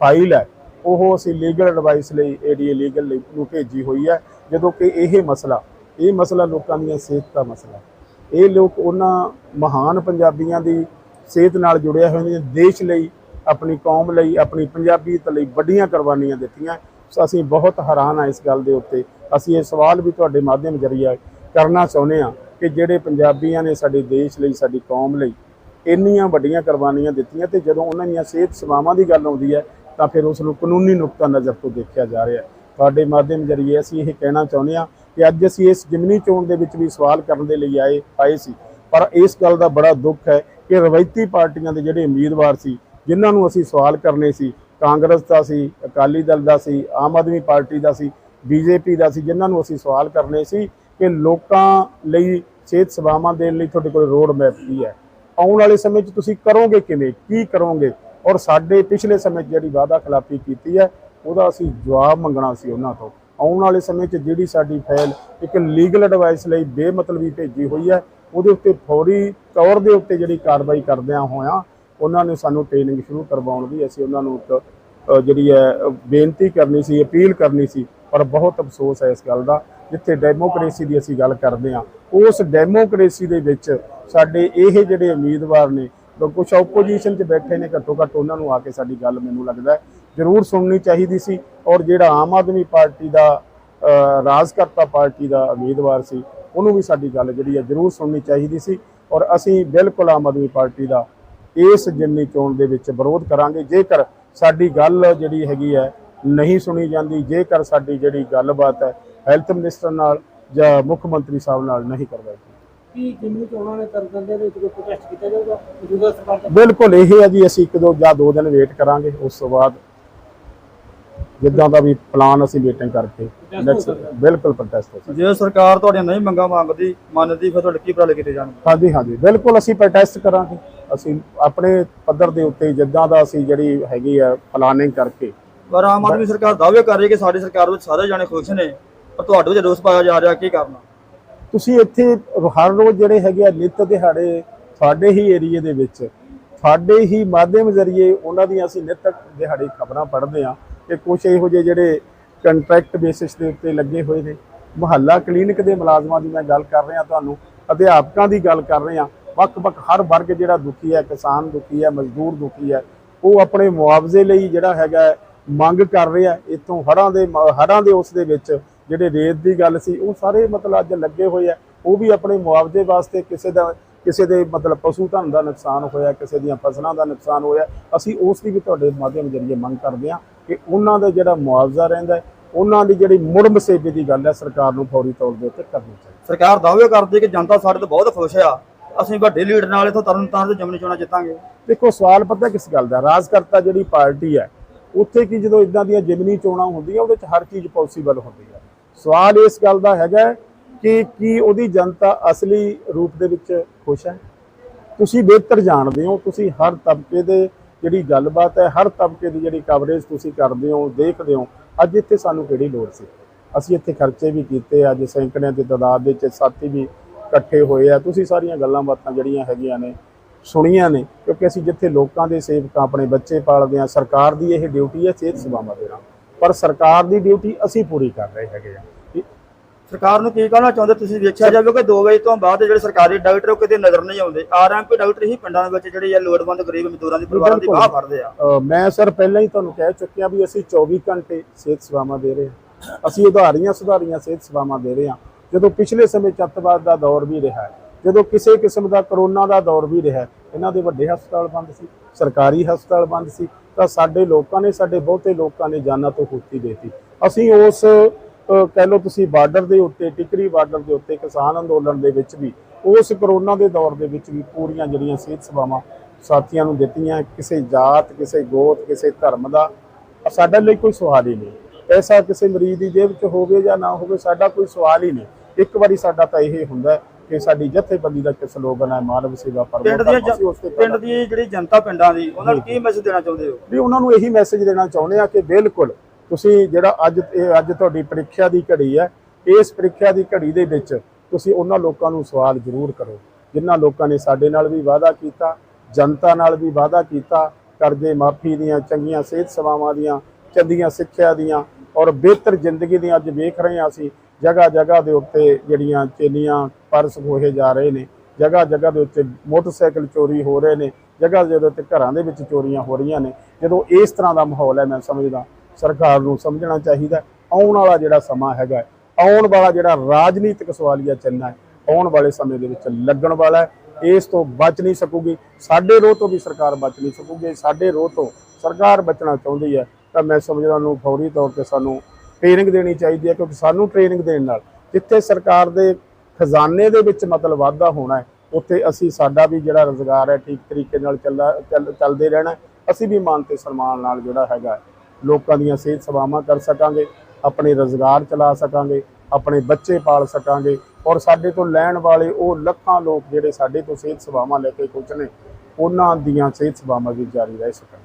ਫਾਈਲ ਹੈ, ਉਹ ਅਸੀਂ ਲੀਗਲ ਐਡਵਾਈਸ ਲਈ, ਏਡੀਏ ਲੀਗਲ ਲਈ ਨੂੰ ਭੇਜੀ ਹੋਈ ਹੈ। ਜਦੋਂ ਕਿ ਇਹ ਮਸਲਾ ਇਹ ਮਸਲਾ ਲੋਕਾਂ ਦੀਆਂ ਸਿਹਤ ਦਾ ਮਸਲਾ ਹੈ। ਇਹ ਲੋਕ ਉਹਨਾਂ ਮਹਾਨ ਪੰਜਾਬੀਆਂ ਦੀ ਸਿਹਤ ਨਾਲ ਜੁੜਿਆ ਹੋਏ ਨੇ ਦੇਸ਼ ਲਈ, ਆਪਣੀ ਕੌਮ ਲਈ, ਆਪਣੀ ਪੰਜਾਬੀਅਤ ਲਈ ਵੱਡੀਆਂ ਕੁਰਬਾਨੀਆਂ ਦਿੱਤੀਆਂ। ਸੋ ਅਸੀਂ ਬਹੁਤ ਹੈਰਾਨ ਆ ਇਸ ਗੱਲ ਦੇ ਉੱਤੇ। ਅਸੀਂ ਇਹ ਸਵਾਲ ਵੀ ਤੁਹਾਡੇ ਮਾਧਿਅਮ ਜਰੀਆ ਕਰਨਾ ਚਾਹੁੰਦੇ ਆ ਕਿ ਜਿਹੜੇ ਪੰਜਾਬੀਆਂ ਨੇ ਸਾਡੇ ਦੇਸ਼ ਲਈ, ਸਾਡੀ ਕੌਮ ਲਈ ਇੰਨੀਆਂ ਵੱਡੀਆਂ ਕੁਰਬਾਨੀਆਂ ਦਿੱਤੀਆਂ ਤੇ ਜਦੋਂ ਉਹਨਾਂ ਦੀਆਂ ਸਿਹਤ ਸੇਵਾਵਾਂ ਦੀ ਗੱਲ ਆਉਂਦੀ ਹੈ, ਤਾਂ ਫਿਰ ਉਸ ਨੂੰ ਕਾਨੂੰਨੀ ਨੁਕਤਾ ਨਜ਼ਰ ਤੋਂ ਦੇਖਿਆ ਜਾ ਰਿਹਾ ਹੈ। ਤੁਹਾਡੇ ਮਾਧਿਅਮ ਜਰੀਏ ਅਸੀਂ ਇਹ ਕਹਿਣਾ ਚਾਹੁੰਦੇ ਹਾਂ ਕਿ ਅੱਜ ਅਸੀਂ ਇਸ ਜਿਮਨੀ ਚੋਣ ਦੇ ਵਿੱਚ ਵੀ ਸਵਾਲ ਕਰਨ ਦੇ ਲਈ ਆਏ ਆਏ ਸੀ। ਪਰ ਇਸ ਗੱਲ ਦਾ ਬੜਾ ਦੁੱਖ ਹੈ ਕਿ ਰਵਾਇਤੀ ਪਾਰਟੀਆਂ ਦੇ ਜਿਹੜੇ ਉਮੀਦਵਾਰ ਸੀ, ਜਿਨ੍ਹਾਂ ਨੂੰ ਅਸੀਂ ਸਵਾਲ ਕਰਨੇ ਸੀ, ਕਾਂਗਰਸ ਦਾ ਸੀ, ਅਕਾਲੀ ਦਲ ਦਾ ਸੀ, ਆਮ ਆਦਮੀ ਪਾਰਟੀ ਦਾ ਸੀ, ਬੀਜੇਪੀ ਦਾ ਸੀ, ਜਿਨ੍ਹਾਂ ਨੂੰ ਅਸੀਂ ਸਵਾਲ ਕਰਨੇ ਸੀ ਕਿ ਲੋਕਾਂ ਲਈ ਸਿਹਤ ਸੇਵਾਵਾਂ ਦੇਣ ਲਈ ਤੁਹਾਡੇ ਕੋਲ ਰੋਡ ਮੈਪ ਕੀ ਹੈ? ਆਉਣ ਵਾਲੇ ਸਮੇਂ 'ਚ ਤੁਸੀਂ ਕਰੋਗੇ ਕਿਵੇਂ? ਕੀ ਕਰੋਗੇ? ਔਰ ਸਾਡੇ ਪਿਛਲੇ ਸਮੇਂ 'ਚ ਜਿਹੜੀ ਵਾਅਦਾ ਖਿਲਾਫੀ ਕੀਤੀ ਹੈ, ਉਹਦਾ ਅਸੀਂ ਜਵਾਬ ਮੰਗਣਾ ਸੀ ਉਹਨਾਂ ਤੋਂ। ਆਉਣ ਵਾਲੇ ਸਮੇਂ 'ਚ ਜਿਹੜੀ ਸਾਡੀ ਫਾਈਲ ਇੱਕ ਲੀਗਲ ਐਡਵਾਈਸ ਲਈ ਬੇਮਤਲਬੀ ਭੇਜੀ ਹੋਈ ਹੈ, ਉਹਦੇ ਉੱਤੇ ਫੌਰੀ ਤੌਰ ਦੇ ਉੱਤੇ ਜਿਹੜੀ ਕਾਰਵਾਈ ਕਰਦਿਆਂ ਹੋਇਆਂ ਉਹਨਾਂ ਨੇ ਸਾਨੂੰ ਟ੍ਰੇਨਿੰਗ ਸ਼ੁਰੂ ਕਰਵਾਉਣ ਦੀ ਅਸੀਂ ਉਹਨਾਂ ਨੂੰ ਇੱਕ ਜਿਹੜੀ ਹੈ ਬੇਨਤੀ ਕਰਨੀ ਸੀ, ਅਪੀਲ ਕਰਨੀ ਸੀ, ਪਰ ਬਹੁਤ ਅਫਸੋਸ ਹੈ ਇਸ ਗੱਲ ਦਾ, ਜਿੱਥੇ ਡੈਮੋਕ੍ਰੇਸੀ ਦੀ ਅਸੀਂ ਗੱਲ ਕਰਦੇ ਹਾਂ, ਉਸ ਡੈਮੋਕ੍ਰੇਸੀ ਦੇ ਵਿੱਚ ਸਾਡੇ ਇਹ ਜਿਹੜੇ ਉਮੀਦਵਾਰ ਨੇ ਕੁਝ ਆਪੋਜੀਸ਼ਨ 'ਚ ਬੈਠੇ ਨੇ, ਘੱਟੋ ਘੱਟ ਉਹਨਾਂ ਨੂੰ ਆ ਕੇ ਸਾਡੀ ਗੱਲ ਮੈਨੂੰ ਲੱਗਦਾ ਜ਼ਰੂਰ ਸੁਣਨੀ ਚਾਹੀਦੀ ਸੀ। ਔਰ ਜਿਹੜਾ ਆਮ ਆਦਮੀ ਪਾਰਟੀ ਦਾ ਰਾਜਕਰਤਾ ਪਾਰਟੀ ਦਾ ਉਮੀਦਵਾਰ ਸੀ, ਉਹਨੂੰ ਵੀ ਸਾਡੀ ਗੱਲ ਜਿਹੜੀ ਹੈ ਜ਼ਰੂਰ ਸੁਣਨੀ ਚਾਹੀਦੀ ਸੀ। ਔਰ ਅਸੀਂ ਬਿਲਕੁਲ ਆਮ ਆਦਮੀ ਪਾਰਟੀ ਦਾ ਇਸ ਜਿਮਨੀ ਚੋਣ ਦੇ ਵਿੱਚ ਵਿਰੋਧ ਕਰਾਂਗੇ, ਜੇਕਰ ਸਾਡੀ ਗੱਲ ਜਿਹੜੀ ਹੈਗੀ ਹੈ ਨਹੀਂ ਸੁਣੀ ਜਾਂਦੀ, ਜੇਕਰ ਸਾਡੀ ਜਿਹੜੀ ਗੱਲਬਾਤ ਹੈ ਹੈਲਥ ਮਿਨਿਸਟਰ ਨਾਲ ਜਾਂ ਮੁੱਖ ਮੰਤਰੀ ਸਾਹਿਬ ਨਾਲ ਨਹੀਂ ਕਰਵਾਈ ਕੀ ਜਿੰਨੀ ਚੋਣਾਂ ਨੇ ਤਰਨਤਾਰਨ ਦੇ ਵਿੱਚ ਕੋਈ ਪ੍ਰੋਟੈਸਟ ਕੀਤਾ ਜਾਊਗਾ? ਮੌਜੂਦਾ ਸਰਕਾਰ ਦਾ? ਬਿਲਕੁਲ ਇਹ ਹੈ ਜੀ ਅਸੀਂ ਇੱਕ ਦੋ ਜਾਂ ਦੋ ਦਿਨ ਵੇਟ ਕਰਾਂਗੇ ਉਸ ਤੋਂ ਬਾਅਦ ਜਿੱਦਾਂ ਦਾ ਵੀ ਪਲਾਨ ਅਸੀਂ ਮੀਟਿੰਗ ਕਰਕੇ next ਬਿਲਕੁਲ ਪ੍ਰੋਟੈਸਟ ਹੋ ਸਕਦਾ। ਜੇ ਸਰਕਾਰ ਤੁਹਾਡੀਆਂ ਨਹੀਂ ਮੰਗਾਂ ਮੰਗਦੀ ਮੰਨਦੀ ਫਿਰ ਤੁਹਾਡੇ ਕੀ ਉਪਰਾਲੇ ਕੀਤੇ ਜਾਣਗੇ ਹਾਂਜੀ ਹਾਂਜੀ ਬਿਲਕੁਲ ਅਸੀਂ ਪ੍ਰੋਟੈਸਟ ਕਰਾਂਗੇ। ਅਸੀਂ ਆਪਣੇ ਪੱਧਰ ਦੇ ਉੱਤੇ ਜਿੱਦਾਂ ਦਾ ਅਸੀਂ ਜਿਹੜੀ ਹੈਗੀ ਆ ਪਲਾਨਿੰਗ ਕਰਕੇ ਪਰ ਆਮ ਆਦਮੀ ਸਰਕਾਰ ਦਾਅਵੇ ਕਰ ਰਹੀ ਹੈ ਕਿ ਸਾਡੀ ਸਰਕਾਰ ਵਿੱਚ ਸਾਰੇ ਜਾਣੇ ਖੁਸ਼ ਨੇ ਪਰ ਤੁਹਾਡੇ ਵਿੱਚ ਰੋਸ ਪਾਇਆ ਜਾ ਰਿਹਾ ਕੀ ਕਰਨਾ ਤੁਸੀਂ ਇੱਥੇ ਹਰ ਰੋਜ਼ ਜਿਹੜੇ ਹੈਗੇ ਆ ਨਿੱਤ ਦਿਹਾੜੇ ਤੁਹਾਡੇ ਹੀ ਏਰੀਏ ਦੇ ਵਿੱਚ ਤੁਹਾਡੇ ਹੀ ਮਾਧਿਅਮ ਜ਼ਰੀਏ ਉਹਨਾਂ ਦੀਆਂ ਅਸੀਂ ਨਿੱਤ ਦਿਹਾੜੇ ਖਬਰਾਂ ਪੜ੍ਹਦੇ ਆ ਕਿ ਕੁਝ ਇਹੋ ਜਿਹੇ ਜਿਹੜੇ ਕੰਟਰੈਕਟ ਬੇਸਿਸ ਦੇ ਉੱਤੇ ਲੱਗੇ ਹੋਏ ਨੇ। ਮੁਹੱਲਾ ਕਲੀਨਿਕ ਦੇ ਮੁਲਾਜ਼ਮਾਂ ਦੀ ਮੈਂ ਗੱਲ ਕਰ ਰਿਹਾ ਤੁਹਾਨੂੰ, ਅਧਿਆਪਕਾਂ ਦੀ ਗੱਲ ਕਰ ਰਿਹਾ, ਵੱਖ-ਵੱਖ ਹਰ ਵਰਗ ਜਿਹੜਾ ਦੁਖੀ ਹੈ, ਕਿਸਾਨ ਦੁਖੀ ਹੈ, ਮਜ਼ਦੂਰ ਦੁਖੀ ਹੈ, ਉਹ ਆਪਣੇ ਮੁਆਵਜ਼ੇ ਲਈ ਜਿਹੜਾ ਹੈਗਾ ਮੰਗ ਕਰ ਰਿਹਾ, ਇੱਥੋਂ ਹੜ੍ਹਾਂ ਦੇ ਮ- ਦੇ ਉਸ ਦੇ ਵਿੱਚ ਜਿਹੜੇ ਰੇਤ ਦੀ ਗੱਲ ਸੀ ਉਹ ਸਾਰੇ ਮਤਲਬ ਅੱਜ ਲੱਗੇ ਹੋਏ ਆ। ਉਹ ਵੀ ਆਪਣੇ ਮੁਆਵਜ਼ੇ ਵਾਸਤੇ ਕਿਸੇ ਦਾ ਕਿਸੇ ਦੇ ਮਤਲਬ ਪਸ਼ੂ ਧਨ ਦਾ ਨੁਕਸਾਨ ਹੋਇਆ ਕਿਸੇ ਦੀਆਂ ਫਸਲਾਂ ਦਾ ਨੁਕਸਾਨ ਹੋਇਆ। ਅਸੀਂ ਉਸ ਦੀ ਵੀ ਤੁਹਾਡੇ ਮਾਧਿਅਮ ਜਰੀਏ ਮੰਗ ਕਰਦੇ ਹਾਂ ਕਿ ਉਹਨਾਂ ਦਾ ਜਿਹੜਾ ਮੁਆਵਜ਼ਾ ਰਹਿੰਦਾ ਉਹਨਾਂ ਦੀ ਜਿਹੜੀ ਮੁੜ ਮਸੇਬੇ ਦੀ ਗੱਲ ਹੈ ਸਰਕਾਰ ਨੂੰ ਫੌਰੀ ਤੌਰ ਦੇ ਉੱਤੇ ਕਰਨੀ ਚਾਹੀਦੀ ਸਰਕਾਰ ਦਾਅਵੇ ਕਰਦੀ ਹੈ ਕਿ ਜਨਤਾ ਸਾਡੇ ਤੋਂ ਬਹੁਤ ਖੁਸ਼ ਆ। ਅਸੀਂ ਵੱਡੇ ਲੀਡਰ ਨਾਲ ਇਥੋਂ ਤਰਨਤਾਰਨ ਦੇ ਜਮਨੀ ਚੋਣਾਂ ਜਿੱਤਾਂਗੇ। ਦੇਖੋ ਸਵਾਲ ਪਤਾ ਕਿਸ ਗੱਲ ਦਾ? ਰਾਜਕਰਤਾ ਜਿਹੜੀ ਪਾਰਟੀ ਹੈ ਉੱਥੇ ਕੀ ਜਦੋਂ ਇਦਾਂ ਦੀਆਂ ਜਿਮਨੀ ਚੋਣਾਂ ਹੁੰਦੀਆਂ ਉਹਦੇ ਵਿੱਚ ਹਰ ਚੀਜ਼ ਪੋਸੀਬਲ ਹੁੰਦੀ ਹੈ। ਸਵਾਲ ਇਸ ਗੱਲ ਦਾ ਹੈਗਾ ਕਿ ਕੀ ਉਹਦੀ ਜਨਤਾ ਅਸਲੀ ਰੂਪ ਦੇ ਵਿੱਚ ਖੁਸ਼ ਹੈ? ਤੁਸੀਂ ਬਿਹਤਰ ਜਾਣਦੇ ਹੋ, ਤੁਸੀਂ ਹਰ ਤਬਕੇ ਦੇ ਜਿਹੜੀ ਗੱਲਬਾਤ ਹੈ, ਹਰ ਤਬਕੇ ਦੀ ਜਿਹੜੀ ਕਵਰੇਜ ਤੁਸੀਂ ਕਰਦੇ ਹੋ, ਦੇਖਦੇ ਹੋ, ਅੱਜ ਇੱਥੇ ਸਾਨੂੰ ਕਿਹੜੀ ਲੋੜ ਸੀ? ਅਸੀਂ ਇੱਥੇ ਖਰਚੇ ਵੀ ਕੀਤੇ, ਅੱਜ ਸੈਂਕੜਿਆਂ ਦੀ ਤਾਦਾਦ ਦੇ ਵਿੱਚ ਸਾਥੀ ਵੀ ਇਕੱਠੇ ਹੋਏ ਆ। ਤੁਸੀਂ ਸਾਰੀਆਂ ਗੱਲਾਂ ਬਾਤਾਂ ਜਿਹੜੀਆਂ ਹੈਗੀਆਂ ਨੇ, ਸੁਣੀਆਂ ਨੇ, ਕਿਉਂਕਿ ਅਸੀਂ ਜਿੱਥੇ ਲੋਕਾਂ ਦੇ ਸੇਵਕਾਂ ਆਪਣੇ ਬੱਚੇ ਪਾਲਦੇ ਆ ਸਰਕਾਰ ਦੀ ਇਹ ਡਿਊਟੀ ਹੈ ਸਿਹਤ ਸੇਵਾਵਾਂ ਦੇਣਾ ਪਰ ਸਰਕਾਰ ਦੀ ਡਿਊਟੀ ਅਸੀਂ ਪੂਰੀ ਕਰ ਰਹੇ ਹੈਗੇ ਆ। ਸਰਕਾਰ ਨੂੰ ਕੀ ਕਹਿਣਾ ਚਾਹੁੰਦੇ? ਤੁਸੀਂ ਵੇਖਿਆ ਜਾਵੇ ਕਿ 2 ਵਜੇ ਤੋਂ ਬਾਅਦ ਜਿਹੜੇ ਸਰਕਾਰੀ ਡਾਕਟਰ ਉਹ ਕਿਤੇ ਨਜ਼ਰ ਨਹੀਂ ਆਉਂਦੇ। ਆਰਐਮਪੀ ਡਾਕਟਰ ਹੀ ਪਿੰਡਾਂ ਵਿੱਚ ਜਿਹੜੇ ਆ ਲੋੜਵੰਦ ਗਰੀਬ ਮਜ਼ਦੂਰਾਂ ਦੀ ਪਰਿਵਾਰਾਂ ਦੀ ਬਾਹ ਫੜਦੇ ਆ। ਮੈਂ ਸਰ ਪਹਿਲਾਂ ਹੀ ਤੁਹਾਨੂੰ ਕਹਿ ਚੁੱਕਿਆ ਵੀ ਅਸੀਂ 24 ਘੰਟੇ ਸਿਹਤ ਸੇਵਾਵਾਂ ਦੇ ਰਹੇ ਹਾਂ। ਅਸੀਂ ਉਧਾਰੀਆਂ ਸੁਧਾਰੀਆਂ ਸਿਹਤ ਸੇਵਾਵਾਂ ਦੇ ਰਹੇ ਹਾਂ। ਜਦੋਂ ਪਿਛਲੇ ਸਮੇਂ ਚੱਤਵਾਦ ਦਾ ਦੌਰ ਵੀ ਰਿਹਾ ਜਦੋਂ ਕਿਸੇ ਕਿਸਮ ਦਾ ਕਰੋਨਾ ਦਾ ਦੌਰ ਵੀ ਰਿਹਾ ਇਹਨਾਂ ਦੇ ਵੱਡੇ ਹਸਪਤਾਲ ਬੰਦ ਸੀ, ਸਰਕਾਰੀ ਹਸਪਤਾਲ ਬੰਦ ਸੀ, ਤਾਂ ਸਾਡੇ ਲੋਕਾਂ ਨੇ, ਸਾਡੇ ਬਹੁਤੇ ਲੋਕਾਂ ਨੇ ਜਾਨਾਂ ਤੋਂ ਖੁਸ਼ੀ ਦੇਤੀ। ਅਸੀਂ ਉਸ ਕਹਿ ਲਓ ਤੁਸੀਂ ਬਾਰਡਰ ਦੇ ਉੱਤੇ ਟਿਕਰੀ ਬਾਰਡਰ ਦੇ ਉੱਤੇ ਕਿਸਾਨ ਅੰਦੋਲਨ ਦੇ ਵਿੱਚ ਵੀ ਉਸ ਕਰੋਨਾ ਦੇ ਦੌਰ ਦੇ ਵਿੱਚ ਵੀ ਪੂਰੀਆਂ ਜਿਹੜੀਆਂ ਸਿਹਤ ਸੇਵਾਵਾਂ ਸਾਥੀਆਂ ਨੂੰ ਦਿੱਤੀਆਂ ਕਿਸੇ ਜਾਤ ਕਿਸੇ ਗੋਤ ਕਿਸੇ ਧਰਮ ਦਾ ਸਾਡਾ ਲਈ ਕੋਈ ਸਵਾਲ ਹੀ ਨਹੀਂ। ਪੈਸਾ ਕਿਸੇ ਮਰੀਜ਼ ਦੀ ਜੇਬ 'ਚ ਹੋਵੇ ਜਾਂ ਨਾ ਹੋਵੇ ਸਾਡਾ ਕੋਈ ਸਵਾਲ ਹੀ ਨਹੀਂ। ਇੱਕ ਵਾਰੀ ਸਾਡਾ ਤਾਂ ਇਹ ਹੁੰਦਾ ਕਿ ਸਾਡੀ ਜਥੇਬੰਦੀ ਦਾ ਇੱਕ ਸਲੋਗਨ ਹੈ ਮਾਨਵ ਸੇਵਾ ਪਰਮੋ ਪਿੰਡ ਦੀ ਜਿਹੜੀ ਜਨਤਾ ਪਿੰਡਾਂ ਦੀ ਉਹਨਾਂ ਨੂੰ ਕੀ ਮੈਸੇਜ ਦੇਣਾ ਚਾਹੁੰਦੇ ਹੋ? ਵੀ ਉਹਨਾਂ ਨੂੰ ਇਹੀ ਮੈਸੇਜ ਦੇਣਾ ਚਾਹੁੰਦੇ ਆ ਕਿ ਬਿਲਕੁਲ ਤੁਸੀਂ ਜਿਹੜਾ ਅੱਜ, ਇਹ ਅੱਜ ਤੁਹਾਡੀ ਪ੍ਰੀਖਿਆ ਦੀ ਘੜੀ ਹੈ, ਇਸ ਪ੍ਰੀਖਿਆ ਦੀ ਘੜੀ ਦੇ ਵਿੱਚ ਤੁਸੀਂ ਉਹਨਾਂ ਲੋਕਾਂ ਨੂੰ ਸਵਾਲ ਜ਼ਰੂਰ ਕਰੋ, ਜਿਨ੍ਹਾਂ ਲੋਕਾਂ ਨੇ ਸਾਡੇ ਨਾਲ ਵੀ ਵਾਅਦਾ ਕੀਤਾ, ਜਨਤਾ ਨਾਲ ਵੀ ਵਾਅਦਾ ਕੀਤਾ ਕਰਜ਼ੇ ਮਾਫੀ ਦੀਆਂ, ਚੰਗੀਆਂ ਸਿਹਤ ਸੇਵਾਵਾਂ ਦੀਆਂ, ਚੰਗੀਆਂ ਸਿੱਖਿਆ ਦੀਆਂ, ਔਰ ਬਿਹਤਰ ਜ਼ਿੰਦਗੀ ਦੀਆਂ ਅੱਜ ਵੇਖ ਰਹੇ ਹਾਂ ਅਸੀਂ ਜਗ੍ਹਾ ਜਗ੍ਹਾ ਦੇ ਉੱਤੇ ਜਿਹੜੀਆਂ ਚੇਨੀਆਂ ਪਰਸ ਖੋਹੇ ਜਾ ਰਹੇ ਨੇ ਜਗ੍ਹਾ ਜਗ੍ਹਾ ਦੇ ਉੱਤੇ ਮੋਟਰਸਾਈਕਲ ਚੋਰੀ ਹੋ ਰਹੇ ਨੇ ਜਗ੍ਹਾ ਜਗ੍ਹਾ ਦੇ ਉੱਤੇ ਘਰਾਂ ਦੇ ਵਿੱਚ ਚੋਰੀਆਂ ਹੋ ਰਹੀਆਂ ਨੇ, ਜਦੋਂ ਇਸ ਤਰ੍ਹਾਂ ਦਾ ਮਾਹੌਲ ਹੈ, ਮੈਂ ਸਮਝਦਾ ਸਰਕਾਰ ਨੂੰ ਸਮਝਣਾ ਚਾਹੀਦਾ ਆਉਣ ਵਾਲਾ ਜਿਹੜਾ ਸਮਾਂ ਹੈਗਾ ਆਉਣ ਵਾਲਾ ਜਿਹੜਾ ਰਾਜਨੀਤਿਕ ਸਵਾਲੀਆ ਚਿੰਨ੍ਹ ਹੈ, ਆਉਣ ਵਾਲੇ ਸਮੇਂ ਦੇ ਵਿੱਚ ਲੱਗਣ ਵਾਲਾ ਹੈ। ਇਸ ਤੋਂ ਬਚ ਨਹੀਂ ਸਕੂਗੀ। ਸਾਡੇ ਰੋਹ ਤੋਂ ਵੀ ਸਰਕਾਰ ਬਚ ਨਹੀਂ ਸਕੂਗੀ। ਸਾਡੇ ਰੋਹ ਤੋਂ ਸਰਕਾਰ ਬਚਣਾ ਚਾਹੁੰਦੀ ਹੈ। ਤਾਂ ਮੈਂ ਸਮਝਦਾ ਉਹਨੂੰ ਫੌਰੀ ਤੌਰ ਤੇ ਸਾਨੂੰ ਟ੍ਰੇਨਿੰਗ ਦੇਣੀ ਚਾਹੀਦੀ ਹੈ, ਕਿਉਂਕਿ ਸਾਨੂੰ ਟ੍ਰੇਨਿੰਗ ਦੇਣ ਨਾਲ ਜਿੱਥੇ ਸਰਕਾਰ ਦੇ ਖਜ਼ਾਨੇ ਦੇ ਵਿੱਚ ਮਤਲਬ ਵਾਧਾ ਹੋਣਾ ਹੈ, ਉੱਥੇ ਅਸੀਂ ਸਾਡਾ ਵੀ ਜਿਹੜਾ ਰੋਜ਼ਗਾਰ ਹੈ, ਠੀਕ ਤਰੀਕੇ ਨਾਲ ਚੱਲਾ ਚੱਲ- ਚੱਲਦੇ ਰਹਿਣਾ ਅਸੀਂ ਵੀ ਮਾਨ ਤੇ ਸਨਮਾਨ ਨਾਲ ਜਿਹੜਾ ਹੈਗਾ ਲੋਕਾਂ ਦੀਆਂ ਸਿਹਤ ਸੇਵਾਵਾਂ ਕਰ ਸਕਾਂਗੇ, ਆਪਣੇ ਰੋਜ਼ਗਾਰ ਚਲਾ ਸਕਾਂਗੇ, ਆਪਣੇ ਬੱਚੇ ਪਾਲ ਸਕਾਂਗੇ ਔਰ ਸਾਡੇ ਤੋਂ ਲੈਣ ਵਾਲੇ ਉਹ ਲੱਖਾਂ ਲੋਕ ਜਿਹੜੇ ਸਾਡੇ ਤੋਂ ਸਿਹਤ ਸੇਵਾਵਾਂ ਲੈ ਕੇ ਕੁਝ ਨੇ, ਉਹਨਾਂ ਦੀਆਂ ਸਿਹਤ ਸੇਵਾਵਾਂ ਵੀ ਜਾਰੀ ਰਹਿ ਸਕਣ।